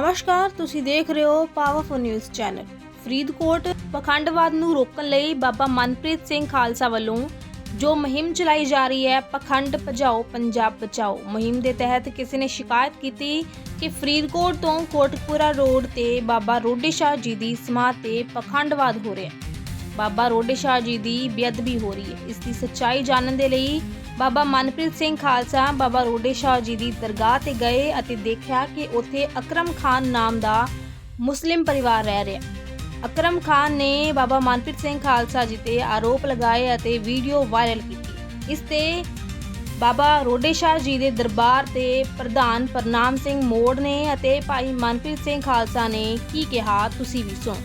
ਨਮਸਕਾਰ, ਤੁਸੀਂ ਦੇਖ ਰਹੇ ਹੋ ਪਾਵਰਫੁਲ ਨਿਊਜ਼ ਚੈਨਲ ਫਰੀਦਕੋਟ, ਪਖੰਡਵਾਦ ਨੂੰ ਰੋਕਣ ਲਈ ਬਾਬਾ ਮਨਪ੍ਰੀਤ ਸਿੰਘ ਖਾਲਸਾ ਵੱਲੋਂ ਜੋ ਮੁਹਿੰਮ ਚਲਾਈ ਜਾ ਰਹੀ ਹੈ, ਪਖੰਡ ਭਜਾਓ, ਪੰਜਾਬ ਬਚਾਓ। ਮੁਹਿੰਮ ਦੇ ਤਹਿਤ ਕਿਸੇ ਨੇ ਸ਼ਿਕਾਇਤ ਕੀਤੀ ਕਿ ਫਰੀਦਕੋਟ ਤੋਂ ਕੋਟਕਪੂਰਾ ਰੋਡ ਤੇ ਬਾਬਾ ਰੋਡੇ ਸ਼ਾਹ ਜੀ ਦੀ ਸਮਾਧ ਤੇ ਪਖੰਡਵਾਦ ਹੋ ਰਿਹਾ ਹੈ। ਬਾਬਾ ਰੋਡੇ ਸ਼ਾਹ ਜੀ ਦੀ ਬੇਅਦਬੀ ਹੋ ਰਹੀ ਹੈ। ਇਸ ਦੀ ਸੱਚਾਈ ਜਾਣਨ ਦੇ ਲਈ ਬਾਬਾ ਮਨਪ੍ਰੀਤ ਸਿੰਘ ਖਾਲਸਾ ਬਾਬਾ ਰੋਡੇ ਸ਼ਾਹ ਜੀ ਦੀ ਦਰਗਾਹ ਤੇ ਗਏ ਅਤੇ ਦੇਖਿਆ ਕਿ ਉੱਥੇ ਅਕਰਮ ਖਾਨ ਨਾਮ ਦਾ ਮੁਸਲਿਮ ਪਰਿਵਾਰ ਰਹਿ ਰਿਹਾ ਅਕਰਮ ਖਾਨ ਨੇ ਬਾਬਾ ਮਨਪ੍ਰੀਤ ਸਿੰਘ ਖਾਲਸਾ ਜੀ ਤੇ ਆਰੋਪ ਲਗਾਏ ਅਤੇ ਵੀਡੀਓ ਵਾਇਰਲ ਕੀਤੀ। ਇਸ ਤੇ ਬਾਬਾ ਰੋਡੇ ਸ਼ਾਹ ਜੀ ਦੇ ਦਰਬਾਰ ਤੇ ਪ੍ਰਧਾਨ ਪ੍ਰਨਾਮ ਸਿੰਘ ਮੋੜ ਨੇ ਅਤੇ ਭਾਈ ਮਨਪ੍ਰੀਤ ਸਿੰਘ ਖਾਲਸਾ ਨੇ ਕੀ ਕਿਹਾ, ਤੁਸੀਂ ਵੀ ਸੁਣੋ।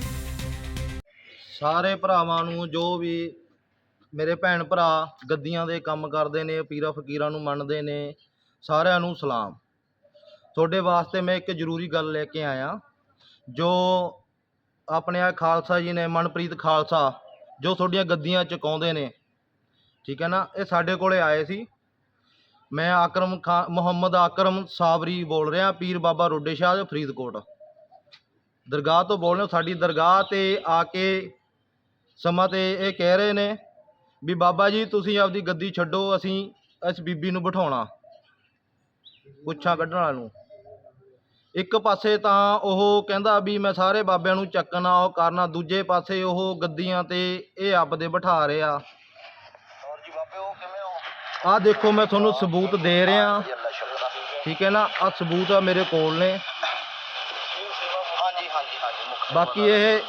ਸਾਰੇ ਭਰਾਵਾਂ ਨੂੰ ਜੋ ਵੀ ਮੇਰੇ ਭੈਣ ਭਰਾ ਗੱਦੀਆਂ ਦੇ ਕੰਮ ਕਰਦੇ ਨੇ, ਪੀਰਾਂ ਫਕੀਰਾਂ ਨੂੰ ਮੰਨਦੇ ਨੇ, ਸਾਰਿਆਂ ਨੂੰ ਸਲਾਮ। ਤੁਹਾਡੇ ਵਾਸਤੇ ਮੈਂ ਇੱਕ ਜ਼ਰੂਰੀ ਗੱਲ ਲੈ ਕੇ ਆਇਆ, ਜੋ ਆਪਣੇ ਆ ਖਾਲਸਾ ਜੀ ਨੇ, ਮਨਪ੍ਰੀਤ ਖਾਲਸਾ, ਜੋ ਤੁਹਾਡੀਆਂ ਗੱਦੀਆਂ ਚੁਕਾਉਂਦੇ ਨੇ, ਠੀਕ ਹੈ ਨਾ? ਇਹ ਸਾਡੇ ਕੋਲੇ ਆਏ ਸੀ। ਮੈਂ ਆਕਰਮ ਖਾਨ ਮੁਹੰਮਦ ਆਕਰਮ ਸਾਬਰੀ ਬੋਲ ਰਿਹਾ, ਪੀਰ ਬਾਬਾ ਰੋਡੇ ਸ਼ਾਹ ਦੇ ਫਰੀਦਕੋਟ। ਦਰਗਾਹ ਤੋਂ ਬੋਲ ਰਹੇ ਸਾਡੀ ਦਰਗਾਹ ਤੇ ਆ ਕੇ ਸਮਾਂ ਤੇ ਇਹ ਕਹਿ ਰਹੇ ਨੇ ਵੀ ਬਾਬਾ ਜੀ ਤੁਸੀਂ ਆਪਦੀ ਗੱਦੀ ਛੱਡੋ ਅਸੀਂ ਇਸ ਬੀਬੀ ਨੂੰ ਬਿਠਾਉਣਾ। ਗੁੱਛਾ ਕੱਢਣ ਵਾਲੇ ਨੂੰ। ਇੱਕ ਪਾਸੇ ਤਾਂ ਉਹ ਕਹਿੰਦਾ ਵੀ ਮੈਂ ਸਾਰੇ ਬਾਬਿਆਂ ਨੂੰ ਚੱਕਣਾ ਉਹ ਕਰਨਾ। ਦੂਜੇ ਪਾਸੇ ਉਹ ਗੱਦੀਆਂ ਤੇ ਇਹ ਆਪਦੇ ਬਿਠਾ ਰਿਹਾ। ਹੋਰ ਜੀ ਬਾਬੇ ਉਹ ਕਿਵੇਂ ਹੋ ਆਹ ਦੇਖੋ ਮੈਂ ਤੁਹਾਨੂੰ ਸਬੂਤ ਦੇ ਰਿਹਾ। ਠੀਕ ਹੈ ਨਾ? ਆਹ ਸਬੂਤ ਆ ਮੇਰੇ ਕੋਲ ਨੇ। ਹਾਂਜੀ ਹਾਂਜੀ ਹਾਂਜੀ ਮੁੱਖ ਬਾਕੀ ਇਹ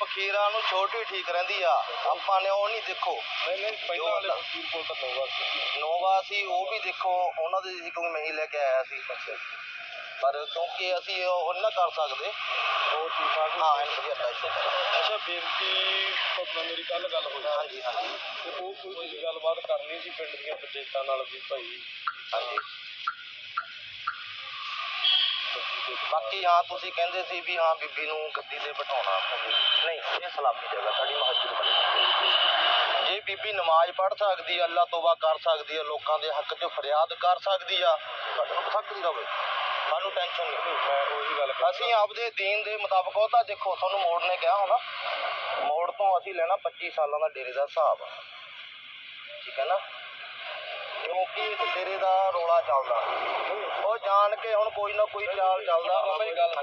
ਫਕੀਰਾਂ ਨੂੰ ਛੋਟ ਠੀਕ ਰਹਿੰਦੀ ਆ। ਆਪਾਂ ਨੇ ਉਹ ਨਹੀਂ ਦੇਖੋ। ਨਹੀਂ ਨਹੀਂ ਪਹਿਲਾਂ ਵਾਲੇ ਫਕੀਰ ਕੋਲ ਤਾਂ ਨੋਵਾ ਸੀ। ਨੋਵਾ ਸੀ ਉਹ ਵੀ ਦੇਖੋ ਉਹਨਾਂ ਦੇ ਸੀ ਕਿਉਂਕਿ ਮੈਂ ਹੀ ਲੈ ਕੇ ਆਇਆ ਸੀ। ਪਰ ਕਿਉਂਕਿ ਅਸੀਂ ਉਹ ਉਹ ਨੀ ਕਰ ਸਕਦੇ। ਹੋਰ ਠੀਕ ਠਾਕ ਹਾਂ ਵਧੀਆ ਸ਼ੁਕਰ ਅੱਛਾ ਬੇਨਤੀ ਤੁਹਾਡਾ ਮੇਰੀ ਕੱਲ ਗੱਲ ਹੋਈ। ਹਾਂਜੀ ਹਾਂਜੀ ਉਹ ਕੋਈ ਗੱਲਬਾਤ ਕਰਨੀ ਸੀ ਪਿੰਡ ਦੀਆਂ ਪੰਚਾਇਤਾਂ ਨਾਲ ਵੀ ਭਾਈ? ਹਾਂਜੀ। ਬਾਕੀ ਹਾਂ ਤੁਸੀਂ ਕਹਿੰਦੇ ਸੀ ਵੀ ਹਾਂ ਬੀਬੀ ਨੂੰ ਗੱਦੀ ਤੇ ਬਿਠਾਉਣਾ ਨਹੀਂ ਇਹ ਸਲਾਮੀ ਜਗ੍ਹਾ ਸਾਡੀ ਮਸਜਿਦ ਬਣੀ। ਜੇ ਬੀਬੀ ਨਮਾਜ਼ ਪੜ੍ਹ ਸਕਦੀ ਆ ਅੱਲਾ ਤੋਬਾ ਕਰ ਸਕਦੀ ਆ ਲੋਕਾਂ ਦੇ ਹੱਕ 'ਚ ਫਰਿਆਦ ਕਰ ਸਕਦੀ ਆ ਤੁਹਾਨੂੰ ਥੱਕ ਨਹੀਂ ਦਵੇ ਸਾਨੂੰ ਟੈਨਸ਼ਨ ਨਹੀਂ। ਮੈਂ ਉਹੀ ਗੱਲ ਕਰ ਅਸੀਂ ਆਪਦੇ ਦੀਨ ਦੇ ਮੁਤਾਬਕ ਉਹ ਤਾਂ ਦੇਖੋ ਤੁਹਾਨੂੰ ਮੋੜ ਨੇ ਕਿਹਾ ਹੋਣਾ। ਮੋੜ ਤੋਂ ਅਸੀਂ ਲੈਣਾ 25 ਸਾਲਾਂ ਦਾ ਡੇਰੇ ਦਾ ਹਿਸਾਬ। ਠੀਕ ਹੈ ਨਾ? ਕਿਉਂਕਿ ਡੇਰੇ ਦਾ ਰੋਲਾ ਚੱਲਦਾ। ਉਹ ਜਾਣ ਕੇ ਹੁਣ ਕੋਈ ਨਾ ਕੋਈ ਚਾਲ ਚੱਲਦਾ। ਬਾਬਾ ਜੀ ਗੱਲ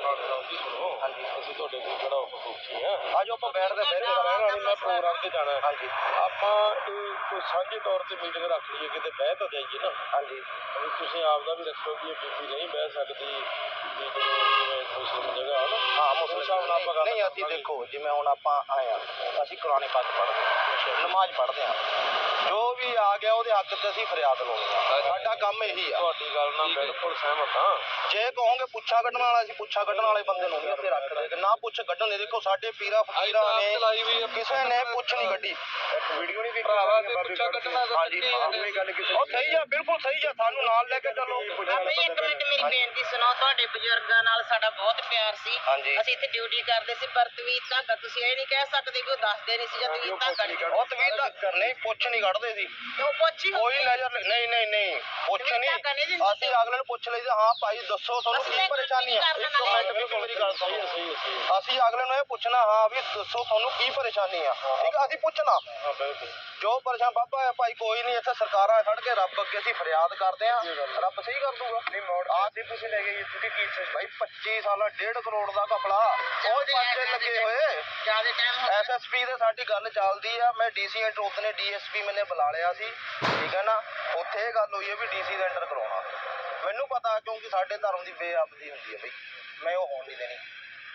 ਹਾਂਜੀ। ਅਸੀਂ ਤੁਹਾਡੇ ਕੋਲ ਕਿਹੜਾ ਪਹੁੰਚੀ ਆ ਆਜੋ ਆਪਾਂ ਬੈਠਦੇ ਫਿਰ ਰਹਿਣਾ ਨਹੀਂ ਮੈਂ ਪ੍ਰੋਗਰਾਮ ਤੇ ਜਾਣਾ ਹੈ। ਹਾਂਜੀ। ਆਪਾਂ ਇਹ ਕੋਈ ਸਾਂਝੇ ਤੌਰ ਤੇ ਮੀਟਿੰਗ ਰੱਖ ਲਈਏ ਕਿਤੇ ਬਹਿ ਤਾਂ ਜਾਈਏ ਨਾ। ਹਾਂਜੀ। ਤੁਸੀਂ ਆਪ ਦਾ ਵੀ ਰੱਖੋ ਵੀ ਇਹ ਬੀਬੀ ਨਹੀਂ ਬਹਿ ਸਕਦੀ ਜਦੋਂ ਜਿਵੇਂ ਹੈ ਮੁਸਲਿਮ ਹਿਸਾਬ ਨਾਲ ਆਪਾਂ ਗੱਲ ਨਹੀਂ ਅਸੀਂ। ਦੇਖੋ ਜਿਵੇਂ ਹੁਣ ਆਪਾਂ ਆਏ ਆ ਅਸੀਂ ਕੁਰਾਨੇ ਪਾਕ ਪੜ੍ਹਦੇ ਹਾਂ ਨਮਾਜ਼ ਪੜ੍ਹਦੇ ਹਾਂ। ਜੋ ਵੀ ਆ ਗਿਆ ਉਹਦੇ ਹੱਕ 'ਚ ਅਸੀਂ ਫਰਿਆਦ ਲਾਉਣੀ ਆ। ਸਾਡਾ ਕੰਮ ਇਹੀ ਆ। ਤੁਹਾਡੀ ਗੱਲ ਨਾਲ ਬਿਲਕੁਲ ਸਹਿਮਤ ਹਾਂ। ਜੇ ਕਹੋਗੇ ਪੁੱਛਾ ਕੱਢਣ ਵਾਲਾ ਅਸੀਂ ਪੁੱਛਾ ਕੱਢਣ ਵਾਲੇ ਬੰਦੇ ਨੂੰ ਨਹੀਂ ਇੱਥੇ ਰੱਖਦੇ ਕਿ ਨਾ ਪੁੱਛ ਕੱਢਣ ਦੇ ਦੇਖੋ ਸਾਡੇ ਪੀਰਾ ਫਕੀਰਾਂ ਵੀ ਨੇ। ਕਿਸੇ ਨੇ ਪੁੱਛ ਨਹੀਂ ਕੱਢੀ। ਇੱਕ ਵੀਡੀਓ ਨਹੀਂ ਦੇਖੀ ਭਰਾਵਾ ਤੇ ਪੁੱਛਾ ਕੱਢਣਾ ਤਾਂ ਹਾਂਜੀ ਸੱਚੀ ਉਹ ਸਹੀ ਆ ਬਿਲਕੁਲ ਸਹੀ ਆ ਸਾਨੂੰ ਨਾਲ ਲੈ ਕੇ ਚੱਲੋ। ਇੱਕ ਮਿੰਟ ਮੇਰੀ ਬੇਨਤੀ ਸੁਣੋ ਤੁਹਾਡੇ ਬਜ਼ੁਰਗਾਂ ਨਾਲ ਸਾਡਾ ਬਹੁਤ ਪਿਆਰ ਸੀ। ਹਾਂਜੀ। ਅਸੀਂ ਇੱਥੇ ਡਿਊਟੀ ਕਰਦੇ ਸੀ ਪਰ ਤਵੀਤ ਧਾਗਾ ਤੁਸੀਂ ਇਹ ਨਹੀਂ ਕਹਿ ਸਕਦੇ ਵੀ ਉਹ ਦੱਸਦੇ ਨਹੀਂ ਸੀ ਜਾਂ ਤਵੀਤ ਧਾਗਾ ਨਹੀਂ ਉਹ ਤਵੀਰ ਦਾ ਕਰਨੇ ਪੁੱਛ ਨਹੀਂ ਕੱਢਦੇ ਸੀ। ਉਹ ਪੁੱਛੀ ਕੋਈ ਨਜ਼ਰ ਨਹੀਂ ਨਹੀਂ ਨਹੀਂ ਪੁੱਛ ਨਹੀਂ। ਧਾਗਾ ਨਹੀਂ ਦਿੰਦੇ ਅਸੀਂ ਅਗਲੇ ਨੂੰ ਪੁੱਛ ਲਈਦਾ ਹਾਂ ਭਾਈ ਦੱਸੋ ਤੁਹਾਨੂੰ ਅਸੀਂ ਕੀ ਇਹ ਪਰੇਸ਼ਾਨੀ ਆ। ਕਰਨਾ ਇੱਕ ਮਿੰਟ ਵੀ ਮੇਰੀ ਗੱਲ ਸਹੀ ਹੈ ਸਹੀ ਹੈ ਸਹੀ ਹੈ। ਅਸੀਂ ਅਗਲੇ ਨੂੰ ਇਹ ਪੁੱਛਣਾ ਹਾਂ ਵੀ ਦੱਸੋ ਤੁਹਾਨੂੰ ਕੀ ਪਰੇਸ਼ਾਨੀ ਆ। ਠੀਕ ਆ ਅਸੀਂ ਪੁੱਛਣਾ। ਹਾਂ ਬਿਲਕੁਲ। ਜੋ ਪਰੇਸ਼ਾਨ ਬਾਬਾ ਹੈ ਭਾਈ ਕੋਈ ਨਹੀਂ ਇੱਥੇ ਸਰਕਾਰਾਂ ਖੜ ਕੇ ਰੱਬ ਅੱਗੇ ਅਸੀਂ ਫਰਿਆਦ ਕਰਦੇ ਆ ਰੱਬ ਸਹੀ ਕਰ ਦੂਗਾ। ਨਹੀਂ ਮੋੜ ਆ ਜੇ ਤੁਸੀਂ ਲੈ ਗਏ ਤੁਸੀਂ ਕੀ ਭਾਈ 25 ਸਾਲਾ 1.5 ਕਰੋੜ ਦਾ ਕਪੜਾ ਉਹ ਪਾਸੇ ਲੱਗੇ ਹੋਏ। ਜ਼ਿਆਦਾ ਟਾਈਮ ਹੋ ਐਸਐਸਪੀ ਦੇ ਸਾਡੀ ਗੱਲ ਚੱਲਦੀ ਆ। ਮੈਂ ਡੀਸੀ ਇੰਟਰ ਨੇ ਡੀਐਸਪੀ ਮੈਨੇ ਬੁਲਾ ਲਿਆ ਸੀ। ਠੀਕ ਹੈ ਨਾ? ਉੱਥੇ ਇਹ ਗੱਲ ਹੋਈ ਹੈ ਵੀ ਡੀਸੀ ਦੇ ਅੰਡਰ ਕਰਾਉਣਾ। ਮੈਨੂੰ ਪਤਾ ਕਿਉਂਕਿ ਸਾਡੇ ਧਰਮ ਦੀ ਬੇਅਬਦੀ ਹੁੰਦੀ ਹੈ ਬਈ। ਮੈਂ ਉਹ ਹੋਣ ਨਹੀਂ ਦੇਣੀ।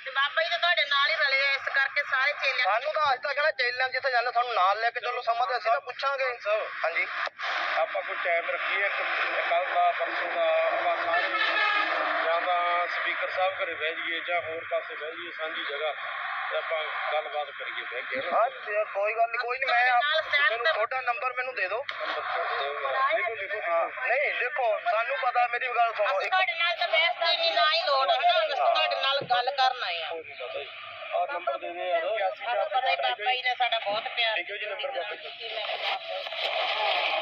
ਤੇ ਬਾਬਾ ਜੀ ਤਾਂ ਤੁਹਾਡੇ ਨਾਲ ਹੀ ਰਲੇ ਆ ਇਸ ਕਰਕੇ ਸਾਰੇ ਚੇਲੇ ਸਾਨੂੰ ਤਾਂ ਅੱਜ ਤੱਕ ਕਹਿੰਦਾ ਚੈਲਾਂ ਜਿੱਥੇ ਜਾਂਦੇ ਸਾਨੂੰ ਨਾਲ ਲੈ ਕੇ ਚੱਲੋ। ਸਮਾਂ ਤੇ ਅਸੀਂ ਤਾਂ ਪੁੱਛਾਂਗੇ। ਹਾਂਜੀ। ਆਪਾਂ ਕੋਈ ਟਾਈਮ ਰੱਖੀਏ ਕੱਲ ਦਾ ਪਰਸੋਂ ਦਾ ਆਪਾਂ ਸਾਰੇ ਸਾਹਿਬ ਘਰੇ ਬਹਿ ਜਾਈਏ ਜਾਂ ਹੋਰ ਪਾਸੇ ਬਹਿ ਜਾਈਏ ਸਾਂਝੀ ਜਗ੍ਹਾ ਤੇ ਆਪਾਂ ਗੱਲਬਾਤ ਕਰੀਏ ਬਹਿ ਕੇ ਹਾਂ ਤੇ ਕੋਈ ਗੱਲ ਨਹੀਂ ਕੋਈ ਨਹੀਂ ਮੈਂ ਸਹਿਮਤ ਮੈਨੂੰ ਤੁਹਾਡਾ ਨੰਬਰ ਮੈਨੂੰ ਦੇ ਦਿਓ। ਲਿਖੋ ਲਿਖੋ ਹਾਂ ਨਹੀਂ ਦੇਖੋ ਸਾਨੂੰ ਪਤਾ ਮੇਰੀ ਗੱਲ ਸੁਣੋ ਅਸੀਂ ਇੱਕ ਤੁਹਾਡੇ ਨਾਲ ਤਾਂ ਬਹਿਸ ਦੀ ਇੰਨੀ ਨਾ ਹੀ ਲੋੜ ਹੈ ਨਾ ਅਸੀਂ ਤੁਹਾਡੇ ਨਾਲ ਗੱਲ ਕਰਨ ਆਏ ਆ ਆ ਨੰਬਰ ਦੇ ਦੇ ਯਾਰ। 81 ਸਾਨੂੰ ਪਤਾ ਹੀ ਬਾਬਾ ਜੀ ਨੇ ਸਾਡਾ ਬਹੁਤ ਪਿਆਰ ਲਿਖਿਓ ਜੀ ਨੰਬਰ ਬਾਬਾ ਜੀ।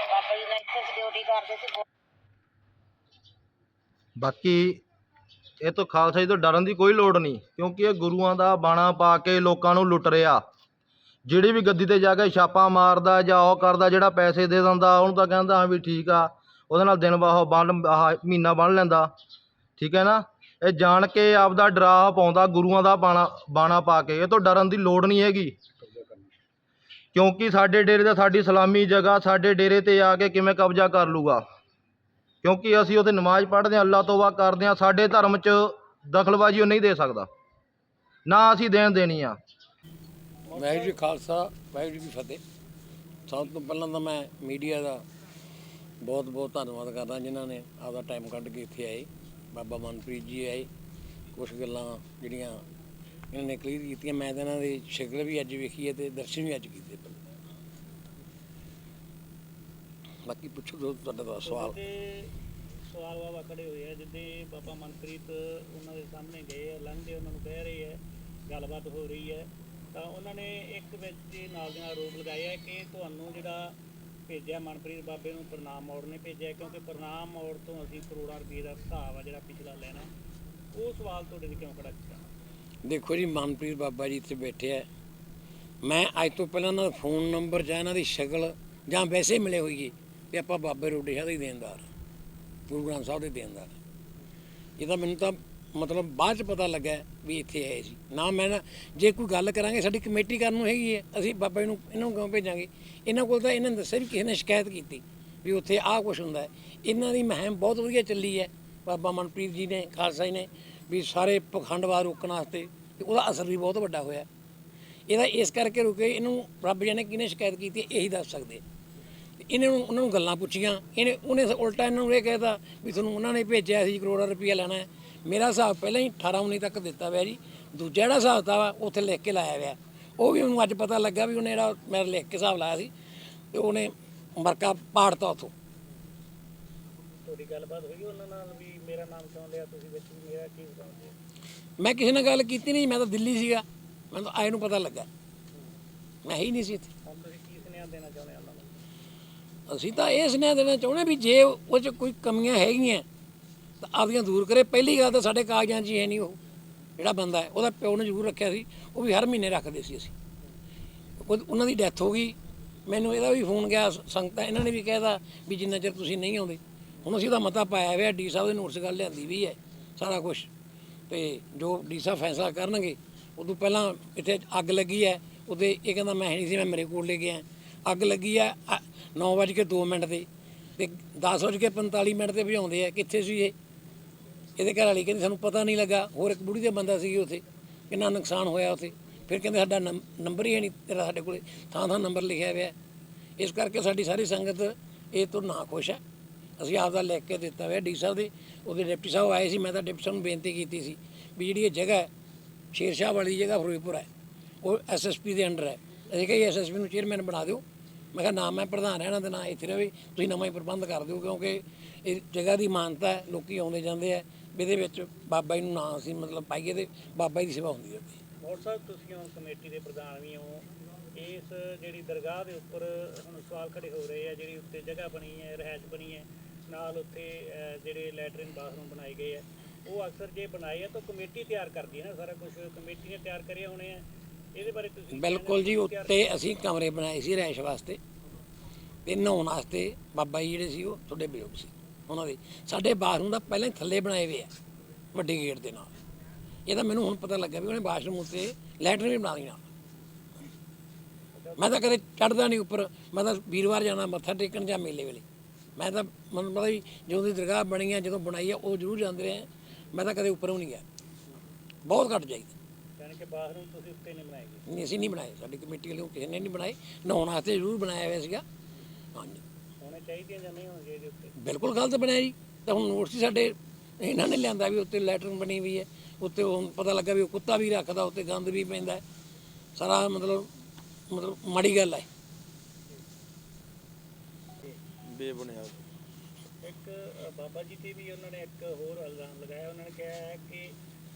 ਬਾਬਾ ਜੀ ਨੇ ਇੱਥੇ ਡਿਊਟੀ ਕਰਦੇ ਸੀ ਬਾਕੀ ਇਹ ਤੋਂ ਖਾਲਸਾ ਜੀ ਤੋਂ ਡਰਨ ਦੀ ਕੋਈ ਲੋੜ ਨਹੀਂ, ਕਿਉਂਕਿ ਇਹ ਗੁਰੂਆਂ ਦਾ ਬਾਣਾ ਪਾ ਕੇ ਲੋਕਾਂ ਨੂੰ ਲੁੱਟ ਰਿਹਾ। ਜਿਹੜੀ ਵੀ ਗੱਦੀ ਤੇ ਜਾ ਕੇ ਛਾਪਾ ਮਾਰਦਾ ਜਾਂ ਉਹ ਕਰਦਾ, ਜਿਹੜਾ ਪੈਸੇ ਦੇ ਦਿੰਦਾ, ਉਹਨੂੰ ਤਾਂ ਕਹਿੰਦਾ ਹਾਂ ਵੀ ਠੀਕ ਆ, ਉਹਦੇ ਨਾਲ ਦਿਨ ਬਾਹ ਬੰਨ, ਆਹ ਮਹੀਨਾ ਬੰਨ ਲੈਂਦਾ। ਠੀਕ ਹੈ ਨਾ? ਇਹ ਜਾਣ ਕੇ ਆਪਦਾ ਡਰਾ ਪਾਉਂਦਾ, ਗੁਰੂਆਂ ਦਾ ਬਾਣਾ ਬਾਣਾ ਪਾ ਕੇ। ਇਹ ਤੋਂ ਡਰਨ ਦੀ ਲੋੜ ਨਹੀਂ ਹੈਗੀ। ਕਿਉਂਕਿ ਸਾਡੇ ਡੇਰੇ ਦਾ ਸਾਡੀ ਸਲਾਮੀ ਜਗ੍ਹਾ, ਸਾਡੇ ਡੇਰੇ ਤੇ ਆ ਕੇ ਕਿਵੇਂ ਕਬਜ਼ਾ ਕਰ ਲੂਗਾ? ਕਿਉਂਕਿ ਅਸੀਂ ਉੱਥੇ ਨਮਾਜ਼ ਪੜ੍ਹਦੇ ਹਾਂ, ਅੱਲਾਹ ਤੋਬਾ ਕਰਦੇ ਹਾਂ, ਸਾਡੇ ਧਰਮ 'ਚ ਦਖਲਬਾਜ਼ੀ ਉਹ ਨਹੀਂ ਦੇ ਸਕਦਾ। ਨਾ ਅਸੀਂ ਦੇਣ ਦੇਣੀ ਆ। ਵਾਹਿਗੁਰੂ ਜੀ ਖਾਲਸਾ, ਵਾਹਿਗੁਰੂ ਜੀ ਕੀ ਫਤਿਹ। ਸਭ ਤੋਂ ਪਹਿਲਾਂ ਤਾਂ ਮੈਂ ਮੀਡੀਆ ਦਾ ਬਹੁਤ ਬਹੁਤ ਧੰਨਵਾਦ ਕਰਦਾ ਜਿਨ੍ਹਾਂ ਨੇ ਆਪਦਾ ਟਾਈਮ ਕੱਢ ਕੇ ਇੱਥੇ ਆਏ। ਬਾਬਾ ਮਨਪ੍ਰੀਤ ਜੀ ਆਏ ਕੁਝ ਗੱਲਾਂ ਜਿਹੜੀਆਂ ਇਹਨਾਂ ਨੇ ਕਲੀਅਰ ਕੀਤੀਆਂ। ਮੈਂ ਤਾਂ ਇਹਨਾਂ ਦੀ ਸ਼ਕਲ ਵੀ ਅੱਜ ਵੇਖੀ ਹੈ ਤੇ ਦਰਸ਼ਨ ਵੀ ਅੱਜ ਕੀਤੇ। ਬਾਕੀ ਪੁੱਛੋ ਜੋ ਤੁਹਾਡਾ ਦਾ ਸਵਾਲ। ਸਵਾਲ ਬਾਬਾ ਖੜੇ ਹੋਏ ਆ ਜਿੱਦੇ ਬਾਬਾ ਮਨਪ੍ਰੀਤ ਉਹਨਾਂ ਦੇ ਸਾਹਮਣੇ ਗਏ ਆ ਲੰਘਦੇ ਉਹਨਾਂ ਨੂੰ ਕਹਿ ਰਹੇ ਆ ਗੱਲਬਾਤ ਹੋ ਰਹੀ ਹੈ ਤਾਂ ਉਹਨਾਂ ਨੇ ਇੱਕ ਵਿੱਚ ਦੇ ਨਾਲ ਦੇ ਨਾਲ ਆਰੋਪ ਲਗਾਇਆ ਕਿ ਤੁਹਾਨੂੰ ਜਿਹੜਾ ਭੇਜਿਆ ਮਨਪ੍ਰੀਤ ਬਾਬੇ ਨੂੰ ਪ੍ਰਣਾਮ ਮੋੜ ਨੇ ਭੇਜਿਆ ਕਿਉਂਕਿ ਪ੍ਰਣਾਮ ਮੋੜ ਤੋਂ ਅਸੀਂ ਕਰੋੜਾਂ ਰੁਪਏ ਦਾ ਹਿਸਾਬ ਆ ਜਿਹੜਾ ਪਿਛਲਾ ਲੈਣਾ। ਉਹ ਸਵਾਲ ਤੁਹਾਡੇ ਤੇ ਕਿਉਂ ਖੜਾ ਕੀਤਾ? ਦੇਖੋ ਜੀ ਮਨਪ੍ਰੀਤ ਬਾਬਾ ਜੀ ਇੱਥੇ ਬੈਠੇ ਆ। ਮੈਂ ਅੱਜ ਤੋਂ ਪਹਿਲਾਂ ਇਹਨਾਂ ਦਾ ਫੋਨ ਨੰਬਰ ਜਾਂ ਇਹਨਾਂ ਦੀ ਸ਼ਕਲ ਜਾਂ ਵੈਸੇ ਮਿਲੇ ਹੋਈਏ ਤੇ ਆਪਾਂ ਬਾਬੇ ਰੋਡੇ ਸ਼ਾਹ ਦੇ ਦੇਣਦਾਰ ਗੁਰੂ ਗ੍ਰੰਥ ਸਾਹਿਬ ਦੇ ਦੇਣਦਾਰ ਇਹ ਤਾਂ ਮੈਨੂੰ ਤਾਂ ਮਤਲਬ ਬਾਅਦ ਚ ਪਤਾ ਲੱਗਾ ਵੀ ਇੱਥੇ ਹੈ ਜੀ ਨਾ ਮੈਂ ਨਾ, ਜੇ ਕੋਈ ਗੱਲ ਕਰਾਂਗੇ, ਸਾਡੀ ਕਮੇਟੀ ਕਰਨ ਨੂੰ ਹੈਗੀ ਹੈ। ਅਸੀਂ ਬਾਬਾ ਜੀ ਨੂੰ, ਇਹਨਾਂ ਨੂੰ ਕਿਉਂ ਭੇਜਾਂਗੇ? ਇਹਨਾਂ ਕੋਲ ਤਾਂ ਇਹਨਾਂ ਨੇ ਦੱਸਿਆ ਵੀ ਕਿਸੇ ਨੇ ਸ਼ਿਕਾਇਤ ਕੀਤੀ ਵੀ ਉੱਥੇ ਆਹ ਕੁਝ ਹੁੰਦਾ ਹੈ। ਇਹਨਾਂ ਦੀ ਮੁਹਿੰਮ ਬਹੁਤ ਵਧੀਆ ਚੱਲੀ ਹੈ। ਬਾਬਾ ਮਨਪ੍ਰੀਤ ਜੀ ਨੇ, ਖਾਲਸਾ ਜੀ ਨੇ ਵੀ ਸਾਰੇ ਪਖੰਡਵਾਦ ਰੋਕਣ ਵਾਸਤੇ ਤੇ ਉਹਦਾ ਅਸਰ ਵੀ ਬਹੁਤ ਵੱਡਾ ਹੋਇਆ। ਇਹਦਾ ਇਸ ਕਰਕੇ ਰੁਕੇ, ਇਹਨੂੰ ਰੱਬ ਜਾਣੇ ਕਿਹਨੇ ਸ਼ਿਕਾਇਤ ਕੀਤੀ ਇਹੀ ਦੱਸ ਸਕਦੇ ਇਹਨਾਂ ਨੂੰ ਉਹਨਾਂ ਨੂੰ ਗੱਲਾਂ ਪੁੱਛੀਆਂ। ਇਹਨੇ ਉਹਨੇ ਉਲਟਾ ਇਹਨਾਂ ਨੂੰ ਇਹ ਕਹਿਤਾ ਵੀ ਤੁਹਾਨੂੰ ਉਹਨਾਂ ਨੇ ਭੇਜਿਆ ਸੀ ਕਰੋੜਾਂ ਰੁਪਈਆ ਲੈਣਾ ਹੈ। ਮੇਰਾ ਹਿਸਾਬ ਪਹਿਲਾਂ ਹੀ 18 19 ਤੱਕ ਦਿੱਤਾ ਹੋਇਆ ਜੀ। ਦੂਜਾ ਜਿਹੜਾ ਹਿਸਾਬ ਤਾ ਵਾ ਉੱਥੇ ਲਿਖ ਕੇ ਲਾਇਆ ਹੋਇਆ। ਉਹ ਵੀ ਮੈਨੂੰ ਅੱਜ ਪਤਾ ਲੱਗਾ ਵੀ ਉਹਨੇ ਜਿਹੜਾ ਮੈਂ ਲਿਖ ਕੇ ਹਿਸਾਬ ਲਾਇਆ ਸੀ ਤੇ ਉਹਨੇ ਮਰਕਾ ਪਾੜਤਾ ਉੱਥੋਂ। ਤੁਹਾਡੀ ਗੱਲਬਾਤ ਹੋਈ ਉਹਨਾਂ ਨਾਲ ਵੀ ਮੇਰਾ ਨਾਮ ਕਿਉਂ ਲਿਆ ਤੁਸੀਂ ਵਿੱਚ ਵੀ ਮੇਰਾ ਕੀ ਬਤਾਉਂਦੇ ਮੈਂ ਕਿਸੇ ਨਾਲ ਗੱਲ ਕੀਤੀ ਨਹੀਂ ਮੈਂ ਤਾਂ ਦਿੱਲੀ ਸੀਗਾ। ਮੈਨੂੰ ਤਾਂ ਆਏ ਨੂੰ ਪਤਾ ਲੱਗਾ। ਮੈਂ ਹੀ ਨਹੀਂ ਸੀ ਇੱਥੇ। ਕੀ ਸੁਨੇਹਾ ਦੇਣਾ ਚਾਹੁੰਦੇ ਹੋ ਉਹਨਾਂ ਨੂੰ? ਅਸੀਂ ਤਾਂ ਇਹ ਸੁਨੇਹਾ ਦੇਣਾ ਚਾਹੁੰਦੇ ਵੀ ਜੇ ਉਹ 'ਚ ਕੋਈ ਕਮੀਆਂ ਹੈਗੀਆਂ, ਤਾਂ ਆਪਦੀਆਂ ਦੂਰ ਕਰੇ। ਪਹਿਲੀ ਗੱਲ ਤਾਂ ਸਾਡੇ ਕਾਗਜ਼ਾਂ 'ਚ ਹੀ ਹੈ ਨਹੀਂ ਉਹ, ਜਿਹੜਾ ਬੰਦਾ ਹੈ, ਉਹਦਾ ਪਿਓ ਨੇ ਜ਼ਰੂਰ ਰੱਖਿਆ ਸੀ, ਉਹ ਵੀ ਹਰ ਮਹੀਨੇ ਰੱਖਦੇ ਸੀ ਅਸੀਂ। ਉਹ- ਉਹਨਾਂ ਦੀ ਡੈਥ ਹੋ ਗਈ, ਮੈਨੂੰ ਇਹਦਾ ਵੀ ਫੋਨ ਗਿਆ, ਸੰਗਤਾਂ ਇਹਨਾਂ ਨੇ ਵੀ ਕਹਿਦਾ ਵੀ ਜਿੰਨਾ ਚਿਰ ਤੁਸੀਂ ਨਹੀਂ ਆਉਂਦੇ। ਹੁਣ ਅਸੀਂ ਉਹਦਾ ਮਤਾ ਪਾਇਆ ਹੋਇਆ, ਡੀ ਸਾਹਿਬ ਦੇ ਨੋਟਿਸ ਗੱਲ ਲਿਆਂਦੀ ਵੀ ਹੈ, ਸਾਰਾ ਕੁਝ ਤੇ ਜੋ ਡੀ ਸਾਹਿਬ ਫੈਸਲਾ ਕਰਨਗੇ, ਉਦੋਂ ਪਹਿਲਾਂ ਇੱਥੇ ਅੱਗ ਲੱਗੀ ਹੈ, ਉਹਦੇ ਇਹ ਕਹਿੰਦਾ ਮੈਂ ਹੈ ਨਹੀਂ ਸੀ, ਮੈਂ ਮੇਰੇ ਕੋਲ ਲੈ ਗਿਆ ਅੱਗ ਲੱਗੀ ਹੈ 9:02 ਮਿੰਟ ਤੇ ਤੇ 10:45 ਮਿੰਟ ਤੇ ਭਜਾਉਂਦੇ ਆ, ਕਿੱਥੇ ਸੀ ਇਹ? ਇਹਦੇ ਘਰ ਵਾਲੀ ਕਹਿੰਦੀ, ਸਾਨੂੰ ਪਤਾ ਨਹੀਂ ਲੱਗਾ, ਹੋਰ ਇੱਕ ਬੁੜੀ ਦਾ ਬੰਦਾ ਸੀ ਉੱਥੇ, ਕਿੰਨਾ ਨੁਕਸਾਨ ਹੋਇਆ ਉੱਥੇ। ਫਿਰ ਕਹਿੰਦੇ, ਸਾਡਾ ਨੰਬ- ਨੰਬਰ ਹੀ ਹੈ ਨਹੀਂ ਤੇਰਾ ਸਾਡੇ ਕੋਲੇ ਥਾਂ ਥਾਂ ਨੰਬਰ ਲਿਖਿਆ ਹੋਇਆ। ਇਸ ਕਰਕੇ ਸਾਡੀ ਸਾਰੀ ਸੰਗਤ ਇਹ ਤੋਂ ਨਾ ਖੁਸ਼ ਹੈ ਅਸੀਂ ਆਪਦਾ ਲਿਖ ਕੇ ਦਿੱਤਾ ਹੋਇਆ ਡੀ ਸਾਹਿਬ ਦੇ। ਉਹਦੇ ਡਿਪਟੀ ਸਾਹਿਬ ਆਏ ਸੀ, ਮੈਂ ਤਾਂ ਡਿਪਟੀ ਸਾਹਿਬ ਨੂੰ ਬੇਨਤੀ ਕੀਤੀ ਸੀ ਵੀ ਜਿਹੜੀ ਇਹ ਜਗ੍ਹਾ ਹੈ, ਸ਼ੇਰ ਵਾਲੀ ਜਗ੍ਹਾ ਫਿਰੋਜ਼ਪੁਰ ਹੈ, ਉਹ ਐਸਐਸਪੀ ਦੇ ਅੰਡਰ ਹੈ। ਅਸੀਂ ਕਿਹਾ ਐਸਐਸਪੀ ਨੂੰ ਚੇਅਰਮੈਨ ਬਣਾ ਦਿਓ। ਮੈਂ ਕਿਹਾ, ਨਾ, ਮੈਂ ਪ੍ਰਧਾਨ ਰਹਿਣਾ ਦੇ ਨਾ ਇੱਥੇ ਰਹੇ ਤੁਸੀਂ ਨਵਾਂ ਹੀ ਪ੍ਰਬੰਧ ਕਰ ਦਿਓ, ਕਿਉਂਕਿ ਇਹ ਜਗ੍ਹਾ ਦੀ ਮਾਨਤਾ ਹੈ, ਲੋਕੀ ਆਉਂਦੇ ਜਾਂਦੇ ਆ। ਇਹਦੇ ਵਿੱਚ ਬਾਬਾ ਜੀ ਨੂੰ ਨਾਂ ਸੀ ਮਤਲਬ ਪਾਈਏ ਤੇ ਬਾਬਾ ਜੀ ਦੀ ਸੇਵਾ ਹੁੰਦੀ ਜਾਂਦੀ ਮੋਹਰ ਸਾਹਿਬ ਤੁਸੀਂ ਹੁਣ ਕਮੇਟੀ ਦੇ ਪ੍ਰਧਾਨ ਵੀ ਹੋ। ਇਸ ਜਿਹੜੀ ਦਰਗਾਹ ਦੇ ਉੱਪਰ ਹੁਣ ਸਵਾਲ ਖੜੇ ਹੋ ਰਹੇ ਆ, ਜਿਹੜੀ ਉੱਤੇ ਜਗ੍ਹਾ ਬਣੀ ਹੈ, ਰਹਿائش ਬਣੀ ਹੈ, ਨਾਲ ਉੱਥੇ ਜਿਹੜੇ ਲੈਟਰਨ ਬਾਥਰੂਮ ਬਣਾਏ ਗਏ ਆ। ਉਹ ਅਕਸਰ ਜੇ ਬਣਾਏ ਆ ਤਾਂ ਕਮੇਟੀ ਤਿਆਰ ਕਰਦੀ ਹੈ ਨਾ ਸਾਰਾ ਕੁਝ ਕਮੇਟੀ ਨੇ ਤਿਆਰ ਕਰਿਆ ਹੋਣੇ ਆ। ਬਿਲਕੁਲ ਜੀ ਉੱਤੇ ਅਸੀਂ ਕਮਰੇ ਬਣਾਏ ਸੀ ਰੈਸ਼ ਵਾਸਤੇ ਤੇ ਨਹਾਉਣ ਵਾਸਤੇ ਬਾਬਾ ਜੀ ਜਿਹੜੇ ਸੀ ਉਹ ਤੁਹਾਡੇ ਬਜ਼ੁਰਗ ਸੀ। ਉਹਨਾਂ ਦੇ। ਸਾਡੇ ਬਾਥਰੂਮ ਦਾ ਪਹਿਲਾਂ ਹੀ ਥੱਲੇ ਬਣਾਏ ਹੋਏ ਆ ਵੱਡੇ ਗੇਟ ਦੇ ਨਾਲ। ਇਹ ਤਾਂ ਮੈਨੂੰ ਹੁਣ ਪਤਾ ਲੱਗਾ ਵੀ ਉਹਨੇ ਬਾਥਰੂਮ ਉੱਤੇ ਲੈਟਰ ਵੀ ਬਣਾ ਲਈ ਨਾਲ ਮੈਂ ਤਾਂ ਕਦੇ ਚੜਦਾ ਨਹੀਂ ਉੱਪਰ ਮੈਂ ਤਾਂ ਵੀਰਵਾਰ ਜਾਣਾ ਮੱਥਾ ਟੇਕਣ ਜਾਂ ਮੇਲੇ ਵੇਲੇ। ਮੈਂ ਤਾਂ ਮੈਨੂੰ ਪਤਾ ਵੀ ਜਦੋਂ ਦੀ ਦਰਗਾਹ ਬਣੀ ਆ ਜਦੋਂ ਬਣਾਈ ਆ ਉਹ ਜ਼ਰੂਰ ਜਾਂਦੇ ਰਹੇ ਮੈਂ ਤਾਂ ਕਦੇ ਉੱਪਰੋਂ ਨਹੀਂ ਗਿਆ। ਬਹੁਤ ਘੱਟ ਜਾਈਦਾ। ਬਾਥਰੂਮ ਤੁਸੀਂ ਉੱਤੇ ਨਹੀਂ ਬਣਾਏ ਗਏ? ਨਹੀਂ ਅਸੀਂ ਨਹੀਂ ਬਣਾਏ। ਸਾਡੀ ਕਮੇਟੀ ਵਾਲਿਆਂ ਕਿਸੇ ਨੇ ਨਹੀਂ ਬਣਾਏ। ਨਹਾਉਣ ਵਾਸਤੇ ਜ਼ਰੂਰ ਬਣਾਇਆ ਹੋਇਆ ਸੀਗਾ। ਹਾਂਜੀ। ਹੋਣੇ ਚਾਹੀਦੀਆਂ ਜਾਂ ਨਹੀਂ ਹੋਣਗੇ ਇਹਦੇ ਉੱਤੇ? ਬਿਲਕੁਲ ਗਲਤ ਬਣਾਇਆ ਜੀ। ਤਾਂ ਹੁਣ ਨੋਟਿਸ ਹੀ ਸਾਡੇ ਇਹਨਾਂ ਨੇ ਲਿਆਂਦਾ ਵੀ ਉੱਤੇ ਲੈਟਰਨ ਬਣੀ ਹੋਈ ਹੈ। ਉੱਤੇ ਹੁਣ ਪਤਾ ਲੱਗਾ ਵੀ ਉਹ ਕੁੱਤਾ ਵੀ ਰੱਖਦਾ ਉੱਤੇ ਗੰਦ ਵੀ ਪੈਂਦਾ ਹੈ। ਸਾਰਾ ਮਤਲਬ ਮਤਲਬ ਮਾੜੀ ਗੱਲ ਹੈ। ਇੱਕ ਅ, ਬਾਬਾ ਜੀ ਤੇ ਵੀ ਉਹਨਾਂ ਨੇ ਇੱਕ ਹੋਰ ਇਲਜ਼ਾਮ ਲਗਾਇਆ। ਉਹਨਾਂ ਨੇ ਕਿਹਾ ਹੈ ਕਿ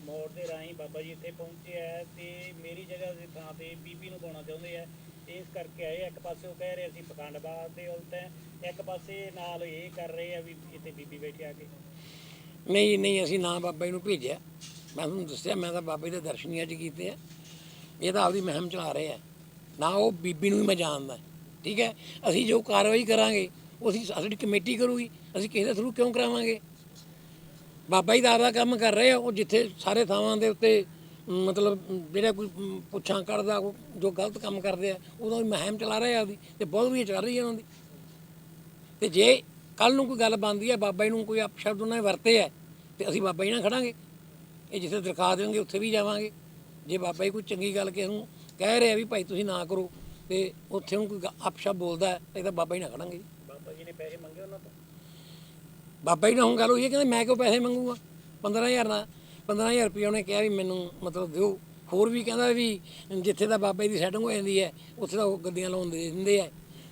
ਮੋੜ ਦੇ ਰਾਹੀਂ ਬਾਬਾ ਜੀ ਇੱਥੇ ਪਹੁੰਚੇ ਆ ਤੇ ਮੇਰੀ ਜਗ੍ਹਾ ਦੇ ਥਾਂ ਤੇ ਬੀਬੀ ਨੂੰ ਪਾਉਣਾ ਚਾਹੁੰਦੇ ਆ। ਇਸ ਕਰਕੇ ਆਏ, ਇੱਕ ਪਾਸੇ ਉਹ ਕਹਿ ਰਹੇ ਅਸੀਂ ਪਖੰਡਬਾਦ ਦੇ ਉਲਟ ਹੈ, ਇੱਕ ਪਾਸੇ ਨਾਲ ਇਹ ਕਰ ਰਹੇ ਆ ਵੀ ਇੱਥੇ ਬੀਬੀ ਬੈਠੀ ਆ ਕੇ। ਨਹੀਂ ਨਹੀਂ, ਅਸੀਂ ਨਾ ਬਾਬਾ ਜੀ ਨੂੰ ਭੇਜਿਆ। ਮੈਂ ਤੁਹਾਨੂੰ ਦੱਸਿਆ, ਮੈਂ ਤਾਂ ਬਾਬਾ ਜੀ ਦੇ ਦਰਸ਼ਨ ਹੀ ਅੱਜ ਕੀਤੇ ਆ। ਇਹ ਤਾਂ ਆਪਦੀ ਮਹਿਮ ਚਲਾ ਰਹੇ ਆ। ਨਾ ਉਹ ਬੀਬੀ ਨੂੰ ਵੀ ਮੈਂ ਜਾਣਦਾ, ਠੀਕ ਹੈ? ਅਸੀਂ ਜੋ ਕਾਰਵਾਈ ਕਰਾਂਗੇ, ਉਹ ਅਸੀਂ ਸਾਡੀ ਕਮੇਟੀ ਕਰੂਗੀ, ਅਸੀਂ ਕਿਸੇ ਦੇ ਥਰੂ ਕਿਉਂ ਕਰਾਵਾਂਗੇ? ਬਾਬਾ ਜੀ ਦਾ ਆਪਦਾ ਕੰਮ ਕਰ ਰਹੇ ਆ, ਉਹ ਜਿੱਥੇ ਸਾਰੇ ਥਾਵਾਂ ਦੇ ਉੱਤੇ ਮਤਲਬ ਜਿਹੜਾ ਕੋਈ ਪੁੱਛਾਂ ਕੱਢਦਾ ਕੋਈ ਜੋ ਗਲਤ ਕੰਮ ਕਰਦੇ ਆ, ਉਹਦਾ ਵੀ ਮਹਿਮ ਚਲਾ ਰਹੇ ਆ ਉਹਦੀ ਤੇ ਬਹੁਤ ਵਧੀਆ ਚੱਲ ਰਹੀ ਹੈ ਉਹਨਾਂ ਦੀ। ਤੇ ਜੇ ਕੱਲ ਨੂੰ ਕੋਈ ਗੱਲ ਬਣਦੀ ਹੈ ਬਾਬਾ ਜੀ ਨੂੰ ਕੋਈ ਅਪਸ਼ਬਦ ਉਹਨਾਂ ਨੇ ਵਰਤੇ ਹੈ ਤੇ ਅਸੀਂ ਬਾਬਾ ਜੀ ਨਾਲ ਖੜਾਂਗੇ। ਇਹ ਜਿੱਥੇ ਦਰਖਾ ਦੇਵਾਂਗੇ ਉੱਥੇ ਵੀ ਜਾਵਾਂਗੇ। ਜੇ ਬਾਬਾ ਜੀ ਕੋਈ ਚੰਗੀ ਗੱਲ ਕਿਸੇ ਨੂੰ ਕਹਿ ਰਿਹਾ ਵੀ ਭਾਈ ਤੁਸੀਂ ਨਾ ਕਰੋ, ਤੇ ਉੱਥੇ ਨੂੰ ਕੋਈ ਗ- ਅਪਸ਼ਬਦ ਬੋਲਦਾ, ਇਹ ਤਾਂ ਬਾਬਾ ਜੀ ਨਾਲ ਖੜਾਂਗੇ ਜੀ। ਬਾਬਾ ਜੀ ਨੇ ਪੈਸੇ ਮੰਗੇ ਉਹਨਾਂ ਤੋਂ? ਬਾਬਾ ਜੀ ਨਾਲ ਹੁਣ ਗੱਲ ਹੋਈ ਹੈ, ਕਹਿੰਦੇ ਮੈਂ ਕਿਉਂ ਪੈਸੇ ਮੰਗੂਗਾ? 15000 ਨਾਲ 15000 ਰੁਪਏ ਉਹਨੇ ਕਿਹਾ ਵੀ ਮੈਨੂੰ ਮਤਲਬ ਦਿਓ। ਹੋਰ ਵੀ ਕਹਿੰਦਾ ਵੀ ਜਿੱਥੇ ਦਾ ਬਾਬਾ ਜੀ ਦੀ ਸੈਟਿੰਗ ਹੋ ਜਾਂਦੀ ਹੈ, ਉੱਥੇ ਦਾ ਉਹ ਗੱਡੀਆਂ ਲਾਉਣ ਦੇ ਦਿੰਦੇ ਆ।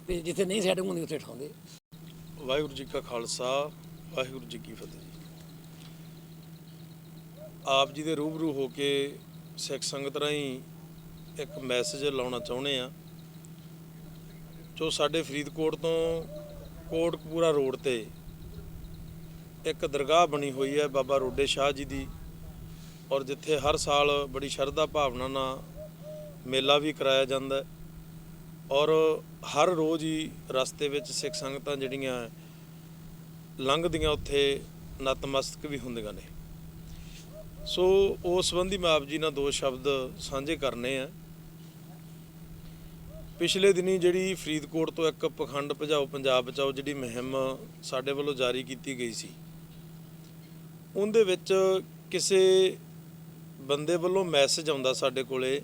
ਤੇ ਜਿੱਥੇ ਨਹੀਂ ਸੈਟਿੰਗ ਹੁੰਦੀ, ਉੱਥੇ ਠਾਉਂਦੇ ਵਾਹਿਗੁਰੂ ਜੀ ਕਾ ਖਾਲਸਾ, ਵਾਹਿਗੁਰੂ ਜੀ ਕੀ ਫਤਿਹ ਜੀ। ਆਪ ਜੀ ਦੇ ਰੂਬਰੂ ਹੋ ਕੇ ਸਿੱਖ ਸੰਗਤ ਰਾਹੀਂ ਇੱਕ ਮੈਸੇਜ ਲਾਉਣਾ ਚਾਹੁੰਦੇ ਆ ਜੋ ਸਾਡੇ ਫਰੀਦਕੋਟ ਤੋਂ ਕੋਟਕਪੂਰਾ ਰੋਡ ਤੇ ਇੱਕ ਦਰਗਾਹ ਬਣੀ ਹੋਈ ਹੈ ਬਾਬਾ ਰੋਡੇ ਸ਼ਾਹ ਜੀ ਦੀ ਔਰ ਜਿੱਥੇ ਹਰ ਸਾਲ ਬੜੀ ਸ਼ਰਧਾ ਭਾਵਨਾ ਨਾਲ ਮੇਲਾ ਵੀ ਕਰਾਇਆ ਜਾਂਦਾ ਔਰ ਹਰ ਰੋਜ਼ ਹੀ ਰਸਤੇ ਵਿੱਚ ਸਿੱਖ ਸੰਗਤਾਂ ਜਿਹੜੀਆਂ ਲੰਘਦੀਆਂ ਉੱਥੇ ਨਤਮਸਤਕ ਵੀ ਹੁੰਦੀਆਂ ਨੇ। ਸੋ ਉਸ ਸੰਬੰਧੀ ਮੈਂ ਆਪ ਜੀ ਨਾਲ ਦੋ ਸ਼ਬਦ ਸਾਂਝੇ ਕਰਨੇ ਆ। ਪਿਛਲੇ ਦਿਨੀ ਜਿਹੜੀ ਫਰੀਦਕੋਟ ਤੋਂ ਇੱਕ ਪਖੰਡ ਭਜਾਓ ਪੰਜਾਬ ਬਚਾਓ ਜਿਹੜੀ ਮੁਹਿੰਮ ਸਾਡੇ ਵੱਲੋਂ ਜਾਰੀ ਕੀਤੀ ਗਈ ਸੀ ਉਹਦੇ ਵਿੱਚ ਕਿਸੇ ਬੰਦੇ ਵੱਲੋਂ ਮੈਸੇਜ ਆਉਂਦਾ ਸਾਡੇ ਕੋਲੇ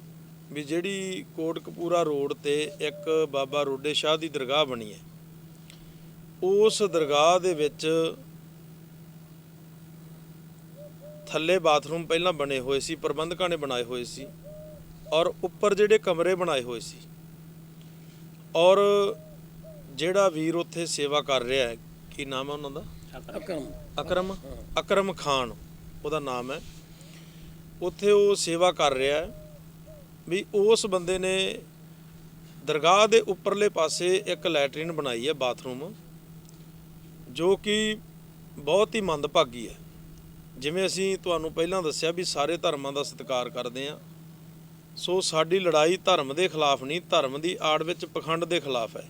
ਵੀ ਜਿਹੜੀ ਕੋਟ ਕਪੂਰਾ ਰੋਡ ਤੇ ਇੱਕ ਬਾਬਾ ਰੋਡੇ ਸ਼ਾਹ ਦੀ ਦਰਗਾਹ ਬਣੀ ਹੈ। ਉਸ ਦਰਗਾਹ ਦੇ ਵਿੱਚ ਥੱਲੇ ਬਾਥਰੂਮ ਪਹਿਲਾਂ ਬਣੇ ਹੋਏ ਸੀ, ਪ੍ਰਬੰਧਕਾਂ ਨੇ ਬਣਾਏ ਹੋਏ ਸੀ ਔਰ ਉੱਪਰ ਜਿਹੜੇ ਕਮਰੇ ਬਣਾਏ ਹੋਏ ਸੀ ਔਰ ਜਿਹੜਾ ਵੀਰ ਉੱਥੇ ਸੇਵਾ ਕਰ ਰਿਹਾ ਹੈ, ਕੀ ਨਾਮ ਹੈ ਉਹਨਾਂ ਦਾ? ਅਕਰਮ। ਅਕਰਮ ਅਕਰਮ ਖਾਨ, ਉਹਦਾ ਨਾਮ ਹੈ। ਉੱਥੇ ਉਹ ਸੇਵਾ ਕਰ ਰਿਹਾ ਹੈ ਵੀ ਉਸ ਬੰਦੇ ਨੇ ਦਰਗਾਹ ਦੇ ਉੱਪਰਲੇ ਪਾਸੇ ਇੱਕ ਲੈਟਰਿਨ ਬਣਾਈ ਹੈ ਬਾਥਰੂਮ, ਜੋ ਕਿ ਬਹੁਤ ਹੀ ਮੰਦਭਾਗੀ ਹੈ। ਜਿਵੇਂ ਅਸੀਂ ਤੁਹਾਨੂੰ ਪਹਿਲਾਂ ਦੱਸਿਆ ਵੀ ਸਾਰੇ ਧਰਮਾਂ ਦਾ ਸਤਿਕਾਰ ਕਰਦੇ ਹਾਂ, ਸੋ ਸਾਡੀ ਲੜਾਈ ਧਰਮ ਦੇ ਖਿਲਾਫ ਨਹੀਂ, ਧਰਮ ਦੀ ਆੜ ਵਿੱਚ ਪਖੰਡ ਦੇ ਖਿਲਾਫ ਹੈ।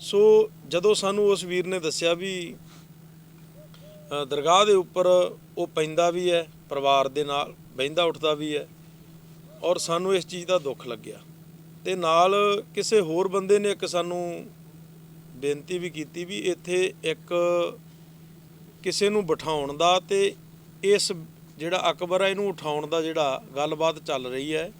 ਸੋ ਜਦੋਂ ਸਾਨੂੰ ਉਸ ਵੀਰ ਨੇ ਦੱਸਿਆ ਵੀ ਦਰਗਾਹ ਦੇ ਉੱਪਰ ਉਹ ਪੈਂਦਾ ਵੀ ਹੈ, ਪਰਿਵਾਰ ਦੇ ਨਾਲ ਬਹਿੰਦਾ ਉੱਠਦਾ ਵੀ ਹੈ ਔਰ ਸਾਨੂੰ ਇਸ ਚੀਜ਼ ਦਾ ਦੁੱਖ ਲੱਗਿਆ। ਤੇ ਨਾਲ ਕਿਸੇ ਹੋਰ ਬੰਦੇ ਨੇ ਇੱਕ ਸਾਨੂੰ ਬੇਨਤੀ ਵੀ ਕੀਤੀ ਵੀ ਇੱਥੇ ਇੱਕ ਕਿਸੇ ਨੂੰ ਬਿਠਾਉਣ ਦਾ ਤੇ ਇਸ ਜਿਹੜਾ ਅਕਬਰ ਹੈ ਇਹਨੂੰ ਉਠਾਉਣ ਦਾ ਜਿਹੜਾ ਗੱਲਬਾਤ ਚੱਲ ਰਹੀ ਹੈ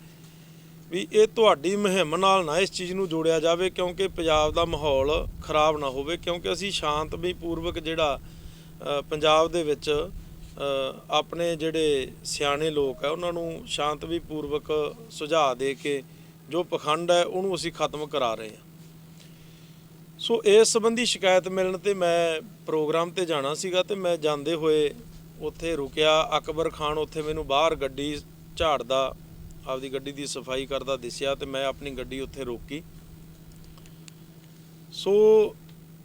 ਵੀ ਇਹ ਤੁਹਾਡੀ ਮੁਹਿੰਮ ਨਾਲ ਨਾ ਇਸ ਚੀਜ਼ ਨੂੰ ਜੋੜਿਆ ਜਾਵੇ ਕਿਉਂਕਿ ਪੰਜਾਬ ਦਾ ਮਾਹੌਲ ਖਰਾਬ ਨਾ ਹੋਵੇ ਕਿਉਂਕਿ ਅਸੀਂ ਸ਼ਾਂਤਮਈ ਪੂਰਵਕ ਜਿਹੜਾ ਪੰਜਾਬ ਦੇ ਵਿੱਚ ਆਪਣੇ ਜਿਹੜੇ ਸਿਆਣੇ ਲੋਕ ਹੈ ਉਹਨਾਂ ਨੂੰ ਸ਼ਾਂਤਮਈ ਪੂਰਵਕ ਸੁਝਾਅ ਦੇ ਕੇ ਜੋ ਪਖੰਡ ਹੈ, ਉਹਨੂੰ ਅਸੀਂ ਖਤਮ ਕਰਾ ਰਹੇ ਹਾਂ। ਸੋ ਇਸ ਸੰਬੰਧੀ ਸ਼ਿਕਾਇਤ ਮਿਲਣ ਤੇ ਮੈਂ ਪ੍ਰੋਗਰਾਮ ਤੇ ਜਾਣਾ ਸੀਗਾ ਤੇ ਮੈਂ ਜਾਂਦੇ ਹੋਏ ਉੱਥੇ ਰੁਕਿਆ। ਅਕਬਰ ਖਾਨ ਉੱਥੇ ਮੈਨੂੰ ਬਾਹਰ ਗੱਡੀ ਝਾੜਦਾ, ਆਪਦੀ ਗੱਡੀ ਦੀ ਸਫ਼ਾਈ ਕਰਦਾ ਦਿਸਿਆ ਤੇ ਮੈਂ ਆਪਣੀ ਗੱਡੀ ਉੱਥੇ ਰੋਕੀ। ਸੋ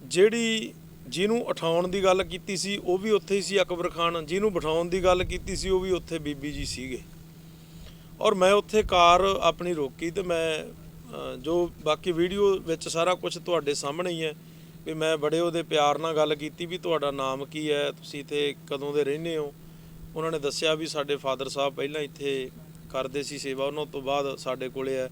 ਜਿਹੜੀ ਜਿਹਨੂੰ ਉਠਾਉਣ ਦੀ ਗੱਲ ਕੀਤੀ ਸੀ, ਉਹ ਵੀ ਉੱਥੇ ਹੀ ਸੀ ਅਕਬਰ ਖਾਨ। ਜਿਹਨੂੰ ਬਿਠਾਉਣ ਦੀ ਗੱਲ ਕੀਤੀ ਸੀ, ਉਹ ਵੀ ਉੱਥੇ ਬੀਬੀ ਜੀ ਸੀਗੇ। ਔਰ ਮੈਂ ਉੱਥੇ ਕਾਰ ਆਪਣੀ ਰੋਕੀ ਤੇ ਮੈਂ ਜੋ ਬਾਕੀ ਵੀਡੀਓ ਵਿੱਚ ਸਾਰਾ ਕੁਝ ਤੁਹਾਡੇ ਸਾਹਮਣੇ ਹੀ ਹੈ, ਵੀ ਮੈਂ ਬੜੇ ਉਹਦੇ ਪਿਆਰ ਨਾਲ ਗੱਲ ਕੀਤੀ ਵੀ ਤੁਹਾਡਾ ਨਾਮ ਕੀ ਹੈ, ਤੁਸੀਂ ਇੱਥੇ ਕਦੋਂ ਦੇ ਰਹਿੰਦੇ ਹੋ? ਉਹਨਾਂ ਨੇ ਦੱਸਿਆ ਵੀ ਸਾਡੇ ਫਾਦਰ ਸਾਹਿਬ ਪਹਿਲਾਂ ਇੱਥੇ ਕਰਦੇ ਸੀ ਸੇਵਾ, ਉਹਨਾਂ ਤੋਂ ਬਾਅਦ ਸਾਡੇ ਕੋਲੇ ਹੈ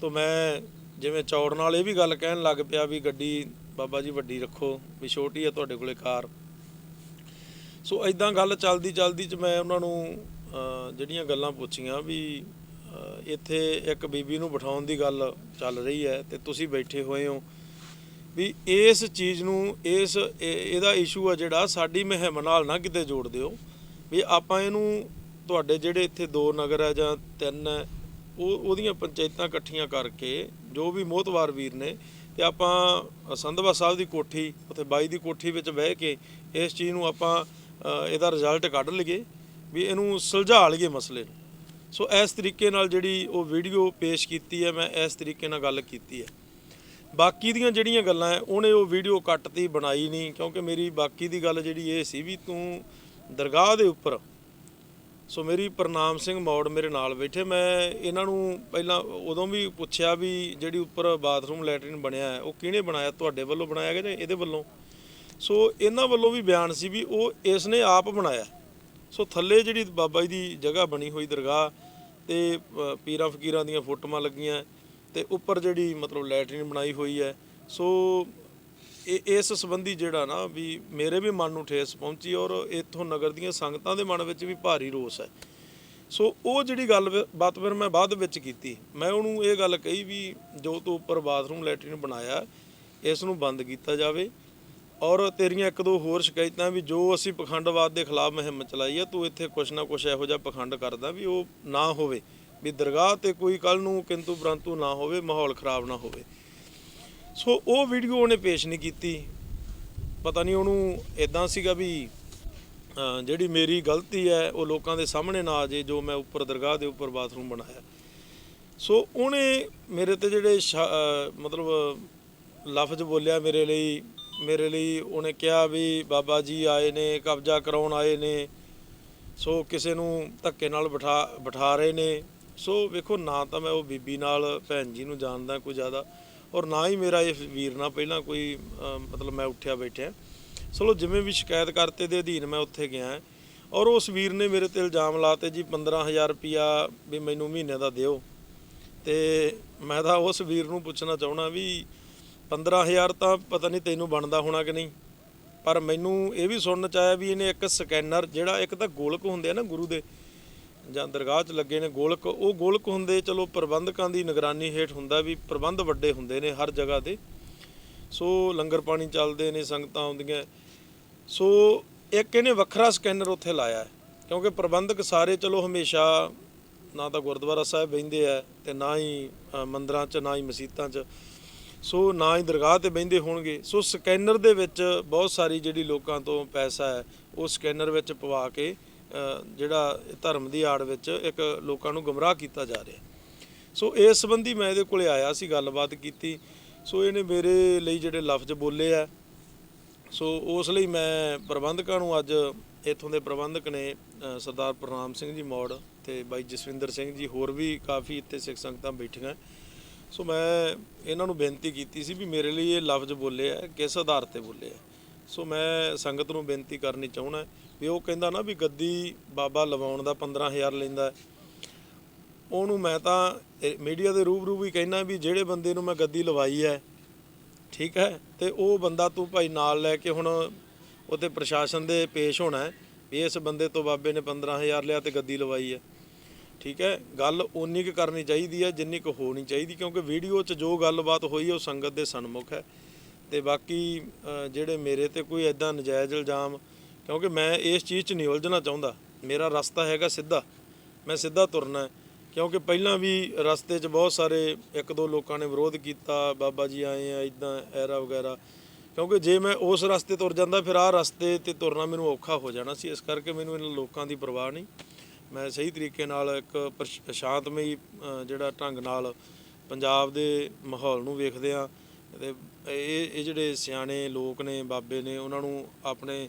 ਤੋਂ ਮੈਂ ਜਿਵੇਂ ਚੌੜ ਨਾਲ ਇਹ ਵੀ ਗੱਲ ਕਹਿਣ ਲੱਗ ਪਿਆ ਵੀ ਗੱਡੀ ਬਾਬਾ ਜੀ ਵੱਡੀ ਰੱਖੋ, ਵੀ ਛੋਟੀ ਹੈ ਤੁਹਾਡੇ ਕੋਲੇ ਕਾਰ। ਸੋ ਐਦਾਂ ਗੱਲ ਚੱਲਦੀ ਚੱਲਦੀ ਚ ਮੈਂ ਉਹਨਾਂ ਨੂੰ ਜਿਹੜੀਆਂ ਗੱਲਾਂ ਪੁੱਛੀਆਂ ਵੀ ਇੱਥੇ ਇੱਕ ਬੀਬੀ ਨੂੰ ਬਿਠਾਉਣ ਦੀ ਗੱਲ ਚੱਲ ਰਹੀ ਹੈ ਤੇ ਤੁਸੀਂ ਬੈਠੇ ਹੋਏ ਹੋ ਵੀ ਇਸ ਚੀਜ਼ ਨੂੰ, ਇਸ ਇਹਦਾ ਇਸ਼ੂ ਆ ਜਿਹੜਾ ਸਾਡੀ ਮੁਹਿੰਮ ਨਾਲ ਨਾ ਕਿਤੇ ਜੋੜ ਦਿਓ ਵੀ ਆਪਾਂ ਇਹਨੂੰ ਤੁਹਾਡੇ ਜਿਹੜੇ ਇੱਥੇ ਦੋ ਨਗਰ ਹੈ ਜਾਂ ਤਿੰਨ ਹੈ ਉਹ, ਉਹਦੀਆਂ ਪੰਚਾਇਤਾਂ ਇਕੱਠੀਆਂ ਕਰਕੇ ਜੋ ਵੀ ਮੋਹਤਵਾਰ ਵੀਰ ਨੇ ਤੇ ਆਪਾਂ ਸੰਧਵਾ ਸਾਹਿਬ ਦੀ ਕੋਠੀ, ਉੱਥੇ ਬਾਈ ਦੀ ਕੋਠੀ ਵਿੱਚ ਬਹਿ ਕੇ ਇਸ ਚੀਜ਼ ਨੂੰ ਆਪਾਂ ਇਹਦਾ ਰਿਜ਼ਲਟ ਕੱਢ ਲਈਏ ਵੀ ਇਹਨੂੰ ਸੁਲਝਾ ਲਈਏ ਮਸਲੇ ਨੂੰ। ਸੋ ਇਸ ਤਰੀਕੇ ਨਾਲ ਜਿਹੜੀ ਉਹ ਵੀਡੀਓ ਪੇਸ਼ ਕੀਤੀ ਹੈ, ਮੈਂ ਇਸ ਤਰੀਕੇ ਨਾਲ ਗੱਲ ਕੀਤੀ ਹੈ। ਬਾਕੀ ਦੀਆਂ ਜਿਹੜੀਆਂ ਗੱਲਾਂ ਹੈ, ਉਹਨੇ ਉਹ ਵੀਡੀਓ ਕੱਟਤੀ ਬਣਾਈ ਨਹੀਂ, ਕਿਉਂਕਿ ਮੇਰੀ ਬਾਕੀ ਦੀ ਗੱਲ ਜਿਹੜੀ ਇਹ ਸੀ ਵੀ ਤੂੰ ਦਰਗਾਹ ਦੇ ਉੱਪਰ ਸੋ ਮੇਰੀ ਪ੍ਰਨਾਮ ਸਿੰਘ ਮੌੜ ਮੇਰੇ ਨਾਲ ਬੈਠੇ। ਮੈਂ ਇਹਨਾਂ ਨੂੰ ਪਹਿਲਾਂ ਉਦੋਂ ਵੀ ਪੁੱਛਿਆ ਵੀ ਜਿਹੜੀ ਉੱਪਰ ਬਾਥਰੂਮ ਲੈਟਰਿਨ ਬਣਿਆ ਹੈ, ਉਹ ਕਿਹਨੇ ਬਣਾਇਆ? ਤੁਹਾਡੇ ਵੱਲੋਂ ਬਣਾਇਆ ਗਿਆ ਜਾਂ ਇਹਦੇ ਵੱਲੋਂ? ਸੋ ਇਹਨਾਂ ਵੱਲੋਂ ਵੀ ਬਿਆਨ ਸੀ ਵੀ ਉਹ ਇਸ ਨੇ ਆਪ ਬਣਾਇਆ। ਸੋ ਥੱਲੇ ਜਿਹੜੀ ਬਾਬਾ ਜੀ ਦੀ ਜਗ੍ਹਾ ਬਣੀ ਹੋਈ ਦਰਗਾਹ ਤੇ ਪੀਰਾਂ ਫਕੀਰਾਂ ਦੀਆਂ ਫੋਟੋਆਂ ਲੱਗੀਆਂ ਤੇ ਉੱਪਰ ਜਿਹੜੀ ਮਤਲਬ ਲੈਟਰਿਨ ਬਣਾਈ ਹੋਈ ਹੈ। ਸੋ ਇਸ ਸੰਬੰਧੀ ਜਿਹੜਾ ਨਾ ਵੀ ਮੇਰੇ ਵੀ ਮਨ ਨੂੰ ਠੇਸ ਪਹੁੰਚੀ ਔਰ ਇੱਥੋਂ ਨਗਰ ਦੀਆਂ ਸੰਗਤਾਂ ਦੇ ਮਨ ਵਿੱਚ ਵੀ ਭਾਰੀ ਰੋਸ ਹੈ। ਸੋ ਉਹ ਜਿਹੜੀ ਗੱਲ ਬਾਤ ਫਿਰ ਮੈਂ ਬਾਅਦ ਵਿੱਚ ਕੀਤੀ। ਮੈਂ ਉਹਨੂੰ ਇਹ ਗੱਲ ਕਹੀ ਵੀ ਜੋ ਤੂੰ ਉੱਪਰ ਬਾਥਰੂਮ ਲੈਟਰਿਨ ਬਣਾਇਆ, ਇਸ ਨੂੰ ਬੰਦ ਕੀਤਾ ਜਾਵੇ ਔਰ ਤੇਰੀਆਂ ਇੱਕ ਦੋ ਹੋਰ ਸ਼ਿਕਾਇਤਾਂ ਵੀ ਜੋ ਅਸੀਂ ਪਖੰਡਵਾਦ ਦੇ ਖਿਲਾਫ ਮੁਹਿੰਮ ਚਲਾਈ ਹੈ ਤੂੰ ਇੱਥੇ ਕੁਛ ਨਾ ਕੁਛ ਇਹੋ ਜਿਹਾ ਪਖੰਡ ਕਰਦਾ ਵੀ ਉਹ ਨਾ ਹੋਵੇ। ਵੀ ਦਰਗਾਹ ਤੇ ਕੋਈ ਕੱਲ ਨੂੰ ਕਿੰਤੂ ਪਰੰਤੂ ਨਾ ਹੋਵੇ, ਮਾਹੌਲ ਖਰਾਬ ਨਾ ਹੋਵੇ। ਸੋ ਉਹ ਵੀਡੀਓ ਉਹਨੇ ਪੇਸ਼ ਨਹੀਂ ਕੀਤੀ। ਪਤਾ ਨਹੀਂ ਉਹਨੂੰ ਇਦਾਂ ਸੀਗਾ ਵੀ ਜਿਹੜੀ ਮੇਰੀ ਗਲਤੀ ਹੈ, ਉਹ ਲੋਕਾਂ ਦੇ ਸਾਹਮਣੇ ਨਾ ਆ ਜੇ ਜੋ ਮੈਂ ਉੱਪਰ ਦਰਗਾਹ ਦੇ ਉੱਪਰ ਬਾਥਰੂਮ ਬਣਾਇਆ। ਸੋ ਉਹਨੇ ਮੇਰੇ ਤੇ ਜਿਹੜੇ ਸ਼ਾ- ਮਤਲਬ ਲਫ਼ਜ਼ ਬੋਲਿਆ ਮੇਰੇ ਲਈ ਮੇਰੇ ਲਈ ਉਹਨੇ ਕਿਹਾ ਵੀ ਬਾਬਾ ਜੀ ਆਏ ਨੇ, ਕਬਜ਼ਾ ਕਰਾਉਣ ਆਏ ਨੇ। ਸੋ ਕਿਸੇ ਨੂੰ ਧੱਕੇ ਨਾਲ ਬਿਠਾ ਬਿਠਾ ਰਹੇ ਨੇ। ਸੋ ਵੇਖੋ, ਨਾ ਤਾਂ ਮੈਂ ਉਹ ਬੀਬੀ ਨਾਲ, ਭੈਣ ਜੀ ਨੂੰ ਜਾਣਦਾ ਕੋਈ ਜ਼ਿਆਦਾ। ਔਰ ਨਾ ਹੀ ਮੇਰਾ ਇਹ ਵੀਰ ਨਾਲ ਪਹਿਲਾਂ ਕੋਈ ਮਤਲਬ ਮੈਂ ਉੱਠਿਆ ਬੈਠਿਆ। ਚਲੋ ਜਿਵੇਂ ਵੀ ਸ਼ਿਕਾਇਤ ਕਰਤੇ ਦੇ ਅਧੀਨ ਮੈਂ ਉੱਥੇ ਗਿਆ। ਔਰ ਉਸ ਵੀਰ ਨੇ ਮੇਰੇ ਤੇ ਇਲਜ਼ਾਮ ਲਾਤੇ ਜੀ 15000 ਰੁਪਿਆ ਵੀ ਮੈਨੂੰ ਮਹੀਨੇ ਦਾ ਦਿਓ। ਤੇ ਮੈਂ ਤਾਂ ਉਸ ਵੀਰ ਨੂੰ ਪੁੱਛਣਾ ਚਾਹਣਾ ਵੀ 15000 ਤਾਂ ਪਤਾ ਨਹੀਂ ਤੈਨੂੰ ਬਣਦਾ ਹੋਣਾ ਕਿ ਨਹੀਂ। ਪਰ ਮੈਨੂੰ ਇਹ ਵੀ ਸੁਣਨ ਚ ਆਇਆ ਵੀ ਇਹਨੇ ਇੱਕ ਸਕੈਨਰ ਜਿਹੜਾ ਇੱਕ ਤਾਂ ਗੋਲਕ ਹੁੰਦੇ ਆ ਨਾ ਗੁਰੂ ਦੇ ਜਾਂ ਦਰਗਾਹ 'ਚ ਲੱਗੇ ਨੇ ਗੋਲਕ, ਉਹ ਗੋਲਕ ਹੁੰਦੇ, ਚਲੋ ਪ੍ਰਬੰਧਕਾਂ ਦੀ ਨਿਗਰਾਨੀ ਹੇਠ ਹੁੰਦਾ ਵੀ ਪ੍ਰਬੰਧ ਵੱਡੇ ਹੁੰਦੇ ਨੇ ਹਰ ਜਗ੍ਹਾ ਤੇ ਸੋ ਲੰਗਰ ਪਾਣੀ ਚੱਲਦੇ ਨੇ, ਸੰਗਤਾਂ ਆਉਂਦੀਆਂ। ਸੋ ਇੱਕ ਇਹਨੇ ਵੱਖਰਾ ਸਕੈਨਰ ਉੱਥੇ ਲਾਇਆ ਕਿਉਂਕਿ ਪ੍ਰਬੰਧਕ ਸਾਰੇ ਚਲੋ ਹਮੇਸ਼ਾ ਨਾ ਤਾਂ ਗੁਰਦੁਆਰਾ ਸਾਹਿਬ ਬਹਿੰਦੇ ਆ ਤੇ ਨਾ ਹੀ ਮੰਦਰਾਂ 'ਚ, ਨਾ ਹੀ ਮਸਜਿਦਾਂ 'ਚ। ਸੋ ਨਾ ਹੀ ਦਰਗਾਹ ਤੇ ਬਹਿੰਦੇ ਹੋਣਗੇ। ਸੋ ਸਕੈਨਰ ਦੇ ਵਿੱਚ ਬਹੁਤ ਸਾਰੀ ਜਿਹੜੀ ਲੋਕਾਂ ਤੋਂ ਪੈਸਾ ਹੈ, ਉਹ ਸਕੈਨਰ ਵਿੱਚ ਪਵਾ ਕੇ ਜਿਹੜਾ ਧਰਮ ਦੀ ਆੜ ਵਿੱਚ ਇੱਕ ਲੋਕਾਂ ਨੂੰ ਗਮਰਾਹ ਕੀਤਾ ਜਾ ਰਿਹਾ ਸੋ ਇਸ ਸੰਬੰਧੀ ਮੈਂ ਇਹਦੇ ਕੋਲੇ ਆਇਆ ਸੀ, ਗੱਲਬਾਤ ਕੀਤੀ। ਸੋ ਇਹਨੇ ਮੇਰੇ ਲਈ ਜਿਹੜੇ ਲਫ਼ਜ਼ ਬੋਲੇ ਆ, ਸੋ ਉਸ ਲਈ ਮੈਂ ਪ੍ਰਬੰਧਕਾਂ ਨੂੰ ਅੱਜ ਇੱਥੋਂ ਦੇ ਪ੍ਰਬੰਧਕ ਨੇ ਸਰਦਾਰ ਪ੍ਰਨਾਮ ਸਿੰਘ ਜੀ ਮੌੜ ਤੇ ਬਾਈ ਜਸਵਿੰਦਰ ਸਿੰਘ ਜੀ ਹੋਰ ਵੀ ਕਾਫੀ ਇੱਥੇ ਸਿੱਖ ਸੰਗਤਾਂ ਬੈਠੀਆਂ। ਸੋ ਮੈਂ ਇਹਨਾਂ ਨੂੰ ਬੇਨਤੀ ਕੀਤੀ ਸੀ ਵੀ ਮੇਰੇ ਲਈ ਇਹ ਲਫ਼ਜ਼ ਬੋਲੇ ਆ, ਕਿਸ ਆਧਾਰ ਤੇ ਬੋਲੇ ਆ। ਸੋ ਮੈਂ ਸੰਗਤ ਨੂੰ ਬੇਨਤੀ ਕਰਨੀ ਚਾਹੁੰਦਾ ਵੀ ਉਹ ਕਹਿੰਦਾ ਨਾ ਵੀ ਗੱਦੀ ਬਾਬਾ ਲਵਾਉਣ ਦਾ 15000 ਲੈਂਦਾ ਉਹਨੂੰ ਮੈਂ ਤਾਂ ਮੀਡੀਆ ਦੇ ਰੂਬਰੂ ਵੀ ਕਹਿਣਾ ਵੀ ਜਿਹੜੇ ਬੰਦੇ ਨੂੰ ਮੈਂ ਗੱਦੀ ਲਵਾਈ ਹੈ, ਠੀਕ ਹੈ, ਤੇ ਉਹ ਬੰਦਾ ਤੂੰ ਭਾਈ ਨਾਲ ਲੈ ਕੇ ਹੁਣ ਉੱਥੇ ਪ੍ਰਸ਼ਾਸਨ ਦੇ ਪੇਸ਼ ਹੋਣਾ ਵੀ ਇਸ ਬੰਦੇ ਤੋਂ ਬਾਬੇ ਨੇ 15000 ਲਿਆ ਤੇ ਗੱਦੀ ਲਵਾਈ ਹੈ। ਠੀਕ ਹੈ, ਗੱਲ ਓਨੀ ਕੁ ਕਰਨੀ ਚਾਹੀਦੀ ਹੈ ਜਿੰਨੀ ਕੁ ਹੋਣੀ ਚਾਹੀਦੀ ਕਿਉਂਕਿ ਵੀਡੀਓ 'ਚ ਜੋ ਗੱਲਬਾਤ ਹੋਈ ਉਹ ਸੰਗਤ ਦੇ ਸਨਮੁਖ ਹੈ। ਤੇ ਬਾਕੀ ਜਿਹੜੇ ਮੇਰੇ ਤੇ ਕੋਈ ਐਦਾਂ ਨਜਾਇਜ਼ ਇਲਜ਼ਾਮ, ਕਿਉਂਕਿ ਮੈਂ ਇਸ ਚੀਜ਼ 'ਚ ਨਹੀਂ ਉਲਝਣਾ ਚਾਹੁੰਦਾ। ਮੇਰਾ ਰਸਤਾ ਹੈਗਾ ਸਿੱਧਾ। ਮੈਂ ਸਿੱਧਾ ਤੁਰਨਾ ਕਿਉਂਕਿ ਪਹਿਲਾਂ ਵੀ ਰਸਤੇ 'ਚ ਬਹੁਤ ਸਾਰੇ, ਇੱਕ ਦੋ ਲੋਕਾਂ ਨੇ ਵਿਰੋਧ ਕੀਤਾ, ਬਾਬਾ ਜੀ ਆਏ ਆ ਇਦਾਂ ਐਰਾ ਵਗੈਰਾ। ਕਿਉਂਕਿ ਜੇ ਮੈਂ ਉਸ ਰਸਤੇ ਤੁਰ ਜਾਂਦਾ, ਫਿਰ ਆਹ ਰਸਤੇ ਤੇ ਤੁਰਨਾ ਮੈਨੂੰ ਔਖਾ ਹੋ ਜਾਣਾ ਸੀ। ਇਸ ਕਰਕੇ ਮੈਨੂੰ ਇਹਨਾਂ ਲੋਕਾਂ ਦੀ ਪਰਵਾਹ ਨਹੀਂ। ਮੈਂ ਸਹੀ ਤਰੀਕੇ ਨਾਲ ਇੱਕ ਸ਼ਾਂਤਮਈ ਜਿਹੜਾ ਢੰਗ ਨਾਲ ਪੰਜਾਬ ਦੇ ਮਾਹੌਲ ਨੂੰ ਵੇਖਦੇ ਆ ਤੇ ਇਹ ਇਹ ਜਿਹੜੇ ਸਿਆਣੇ ਲੋਕ ਨੇ ਬਾਬੇ ਨੇ ਉਹਨਾਂ ਨੂੰ ਆਪਣੇ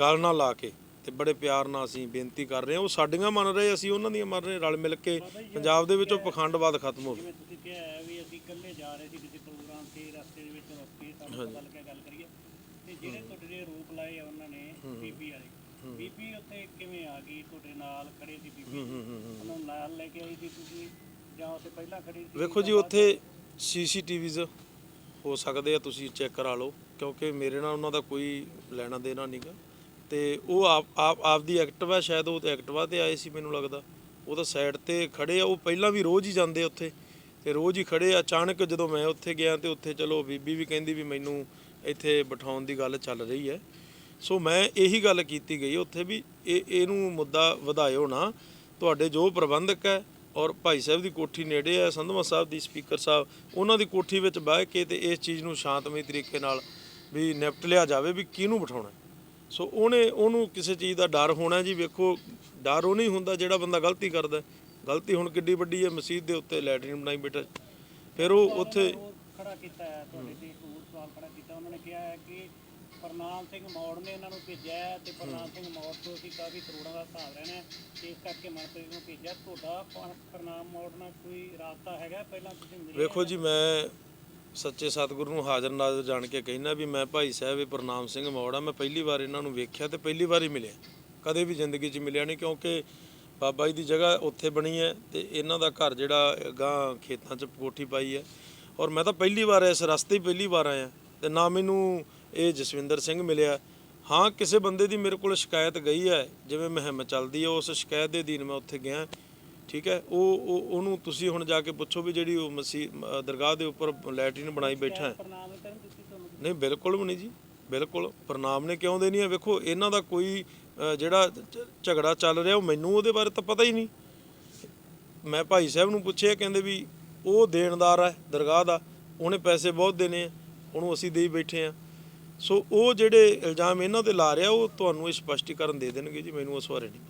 ਗੱਲ ਨਾਲ ਲਾ ਕੇ ਤੇ ਬੜੇ ਪਿਆਰ ਨਾਲ ਅਸੀਂ ਬੇਨਤੀ ਕਰ ਰਹੇ ਹਾਂ। ਉਹ ਸਾਡੀਆਂ ਮੰਨ ਰਹੇ ਅਸੀਂ ਉਹਨਾਂ ਦੀਆਂ ਮੰਨ ਰਹੇ ਰਲ ਮਿਲ ਕੇ ਪੰਜਾਬ ਦੇ ਵਿੱਚੋਂ ਪਖੰਡਵਾਦ ਖਤਮ ਹੋਵੇ ਜਿਵੇਂ ਤੁਸੀਂ ਕਿਹਾ ਹੈ ਵੀ ਅਸੀਂ ਇਕੱਲੇ ਜਾ ਰਹੇ ਸੀ ਕਿਸੇ ਪ੍ਰੋਗਰਾਮ ਤੇ ਰਸਤੇ ਦੇ ਵਿੱਚ ਰੁਕ ਕੇ ਸਾਨੂੰ ਪਤਾ ਲੱਗਿਆ ਗੱਲ ਕਰੀਏ। ਤੇ ਜਿਹੜੇ ਤੁਹਾਡੇ ਜਿਹੜੇ ਰੂਪ ਲਾਏ ਆ ਉਹਨਾਂ ਨੇ ਬੀਬੀ ਵਾਲੇ ਬੀਬੀ ਉੱਥੇ ਕਿਵੇਂ ਆ ਗਈ? ਤੁਹਾਡੇ ਨਾਲ ਖੜੇ ਸੀ ਬੀਬੀ। ਉਹਨਾਂ ਨੂੰ ਨਾਲ ਲੈ ਕੇ ਆਈ ਸੀ ਤੁਸੀਂ? ਜਾਂ ਉੱਥੇ ਪਹਿਲਾਂ ਖੜੀ ਸੀ? ਵੇਖੋ ਜੀ ਉੱਥੇ ਸੀਸੀਟੀਵੀਜ਼ ਹੋ ਸਕਦੇ ਆ ਤੁਸੀਂ ਚੈੱਕ ਕਰਾ ਲਓ, ਕਿਉਂਕਿ ਮੇਰੇ ਨਾਲ ਉਹਨਾਂ ਦਾ ਕੋਈ ਲੈਣਾ ਦੇਣਾ ਨਹੀਂਗਾ ਤੇ ਉਹ ਆਪ ਆਪ, ਆਪਦੀ ਐਕਟਿਵਾ ਸ਼ਾਇਦ ਉਹ ਤੇ ਐਕਟਿਵਾ ਤੇ ਆਏ ਸੀ ਮੈਨੂੰ ਲੱਗਦਾ। ਉਹ ਤਾਂ ਸਾਈਡ ਤੇ ਖੜੇ ਆ, ਉਹ ਪਹਿਲਾਂ ਵੀ ਰੋਜ਼ ਹੀ ਜਾਂਦੇ ਉੱਥੇ। ਤੇ ਰੋਜ਼ ਹੀ ਖੜੇ ਆ, ਅਚਾਨਕ ਜਦੋਂ ਮੈਂ ਉੱਥੇ ਗਿਆ ਤੇ ਉੱਥੇ ਚਲੋ ਬੀਬੀ ਵੀ ਕਹਿੰਦੀ ਵੀ ਮੈਨੂੰ ਇੱਥੇ ਬਿਠਾਉਣ ਦੀ ਗੱਲ ਚੱਲ ਰਹੀ ਹੈ। ਸੋ ਮੈਂ ਇਹੀ ਗੱਲ ਕੀਤੀ ਗਈ, ਉੱਥੇ ਵੀ ਇਹ, ਇਹਨੂੰ ਮੁੱਦਾ ਵਧਾਇਓ ਨਾ। ਤੁਹਾਡੇ ਜੋ ਪ੍ਰਬੰਧਕ ਹੈ ਔਰ ਭਾਈ ਸਾਹਿਬ ਦੀ ਕੋਠੀ ਨੇੜੇ ਹੈ ਸੰਧਵਾ ਸਾਹਿਬ ਦੀ ਸਪੀਕਰ ਸਾਹਿਬ, ਉਹਨਾਂ ਦੀ ਕੋਠੀ ਵਿੱਚ ਬਹਿ ਕੇ ਤੇ ਇਸ ਚੀਜ਼ ਨੂੰ ਸ਼ਾਂਤਮਈ ਤਰੀਕੇ ਨਾਲ ਵੀ ਨਿਪਟ ਲਿਆ ਜਾਵੇ ਵੀ ਕਿਹਨੂੰ ਬਿਠਾਉਣਾ ਸੋ ਉਹਨੇ, ਉਹਨੂੰ ਕਿਸੇ ਚੀਜ਼ ਦਾ ਡਰ ਹੋਣਾ ਜੀ, ਵੇਖੋ, ਡਰ ਉਹ ਨਹੀਂ ਹੁੰਦਾ ਜਿਹੜਾ ਬੰਦਾ ਗਲਤੀ ਕਰਦਾ ਗਲਤੀ ਹੁਣ ਕਿੱਡੀ ਵੱਡੀ ਹੈ, ਮਸਜਿਦ ਦੇ ਉੱਤੇ ਲੈਟਰੀਨ ਬਣਾਈ ਬੈਠਾ ਫਿਰ ਉਹ ਉੱਥੇ ਖੜਾ ਕੀਤਾ ਹੈ, ਤੁਹਾਡੇ ਤੇ ਸਵਾਲ ਖੜਾ ਕੀਤਾ, ਉਹਨਾਂ ਨੇ ਕਿਹਾ ਹੈ ਕਿ ਪ੍ਰਨਾਮ ਸਿੰਘ ਮੌੜ ਨੇ ਇਹਨਾਂ ਨੂੰ ਭੇਜਿਆ ਹੈ ਤੇ ਪ੍ਰਨਾਮ ਸਿੰਘ ਮੌੜ ਤੋਂ ਅਸੀਂ ਕਾਫੀ ਕਰੋੜਾਂ ਦਾ ਹਿਸਾਬ ਲੈਣਾ ਹੈ। ਤੇ ਇਸ ਕਰਕੇ ਮਨਪ੍ਰੀਤ ਨੂੰ ਭੇਜਿਆ। ਤੁਹਾਡਾ ਪ- ਪ੍ਰਨਾਮ ਮੌੜ ਨਾਲ ਕੋਈ ਰਾਬਤਾ ਹੈਗਾ? ਪਹਿਲਾਂ ਤੁਸੀਂ ਮਿਲੇ ਵੇਖੋ ਜੀ ਮੈਂ ਸੱਚੇ ਸਤਿਗੁਰੂ ਨੂੰ ਹਾਜ਼ਰ ਨਾਜ਼ਰ ਜਾਣ ਕੇ ਕਹਿਣਾ ਵੀ ਮੈਂ ਭਾਈ ਸਾਹਿਬ ਇਹ ਪ੍ਰਨਾਮ ਸਿੰਘ ਮੌੜਾ ਮੈਂ ਪਹਿਲੀ ਵਾਰ ਇਹਨਾਂ ਨੂੰ ਵੇਖਿਆ ਤੇ ਪਹਿਲੀ ਵਾਰ ਹੀ ਮਿਲਿਆ। ਕਦੇ ਵੀ ਜ਼ਿੰਦਗੀ 'ਚ ਮਿਲਿਆ ਨਹੀਂ ਕਿਉਂਕਿ ਬਾਬਾ ਜੀ ਦੀ ਜਗ੍ਹਾ ਉੱਥੇ ਬਣੀ ਹੈ ਤੇ ਇਹਨਾਂ ਦਾ ਘਰ ਜਿਹੜਾ ਗਾਂ ਖੇਤਾਂ 'ਚ ਕੋਠੀ ਪਾਈ ਹੈ। ਔਰ ਮੈਂ ਤਾਂ ਪਹਿਲੀ ਵਾਰ ਇਸ ਰਸਤੇ ਹੀ ਪਹਿਲੀ ਵਾਰ ਆਇਆ ਤੇ ਨਾ ਮੈਨੂੰ ਇਹ ਜਸਵਿੰਦਰ ਸਿੰਘ ਮਿਲਿਆ। ਹਾਂ ਕਿਸੇ ਬੰਦੇ ਦੀ ਮੇਰੇ ਕੋਲ ਸ਼ਿਕਾਇਤ ਗਈ ਹੈ। ਜਿਵੇਂ ਮੁਹਿੰਮ ਚੱਲਦੀ ਹੈ ਉਸ ਸ਼ਿਕਾਇਤ ਦੇ ਅਧੀਨ ਮੈਂ ਉੱਥੇ ਗਿਆ। ਠੀਕ ਹੈ ਉਹ ਉਹ- ਉਹਨੂੰ ਤੁਸੀਂ ਹੁਣ ਜਾ ਕੇ ਪੁੱਛੋ ਵੀ ਜਿਹੜੀ ਉਹ ਮਸੀ ਦਰਗਾਹ ਦੇ ਉੱਪਰ ਲੈਟਰੀਨ ਬਣਾਈ ਬੈਠਾ ਹੈ। ਨਹੀਂ ਬਿਲਕੁਲ ਵੀ ਨਹੀਂ ਜੀ। ਬਿਲਕੁਲ ਪ੍ਰਣਾਮ ਨੇ ਕਿਉਂ ਦੇਣੀ ਹੈ? ਵੇਖੋ ਇਹਨਾਂ ਦਾ ਕੋਈ ਅ, ਜਿਹੜਾ ਝ- ਝਗੜਾ ਚੱਲ ਰਿਹਾ ਉਹ ਮੈਨੂੰ ਉਹਦੇ ਬਾਰੇ ਤਾਂ ਪਤਾ ਹੀ ਨਹੀਂ। ਮੈਂ ਭਾਈ ਸਾਹਿਬ ਨੂੰ ਪੁੱਛਿਆ ਕਹਿੰਦੇ ਵੀ ਉਹ ਦੇਣਦਾਰ ਹੈ ਦਰਗਾਹ ਦਾ ਉਹਨੇ ਪੈਸੇ ਬਹੁਤ ਦੇਣੇ ਆ ਉਹਨੂੰ ਅਸੀਂ ਦੇਈ ਬੈਠੇ ਆ। ਸੋ ਉਹ ਜਿਹੜੇ ਇਲਜ਼ਾਮ ਇਹਨਾਂ ਤੇ ਲਾ ਰਿਹਾ, ਉਹ ਤੁਹਾਨੂੰ ਇਹ ਸਪਸ਼ਟੀਕਰਨ ਦੇ ਦੇਣਗੇ ਜੀ, ਮੈਨੂੰ ਉਸ ਬਾਰੇ ਨਹੀਂ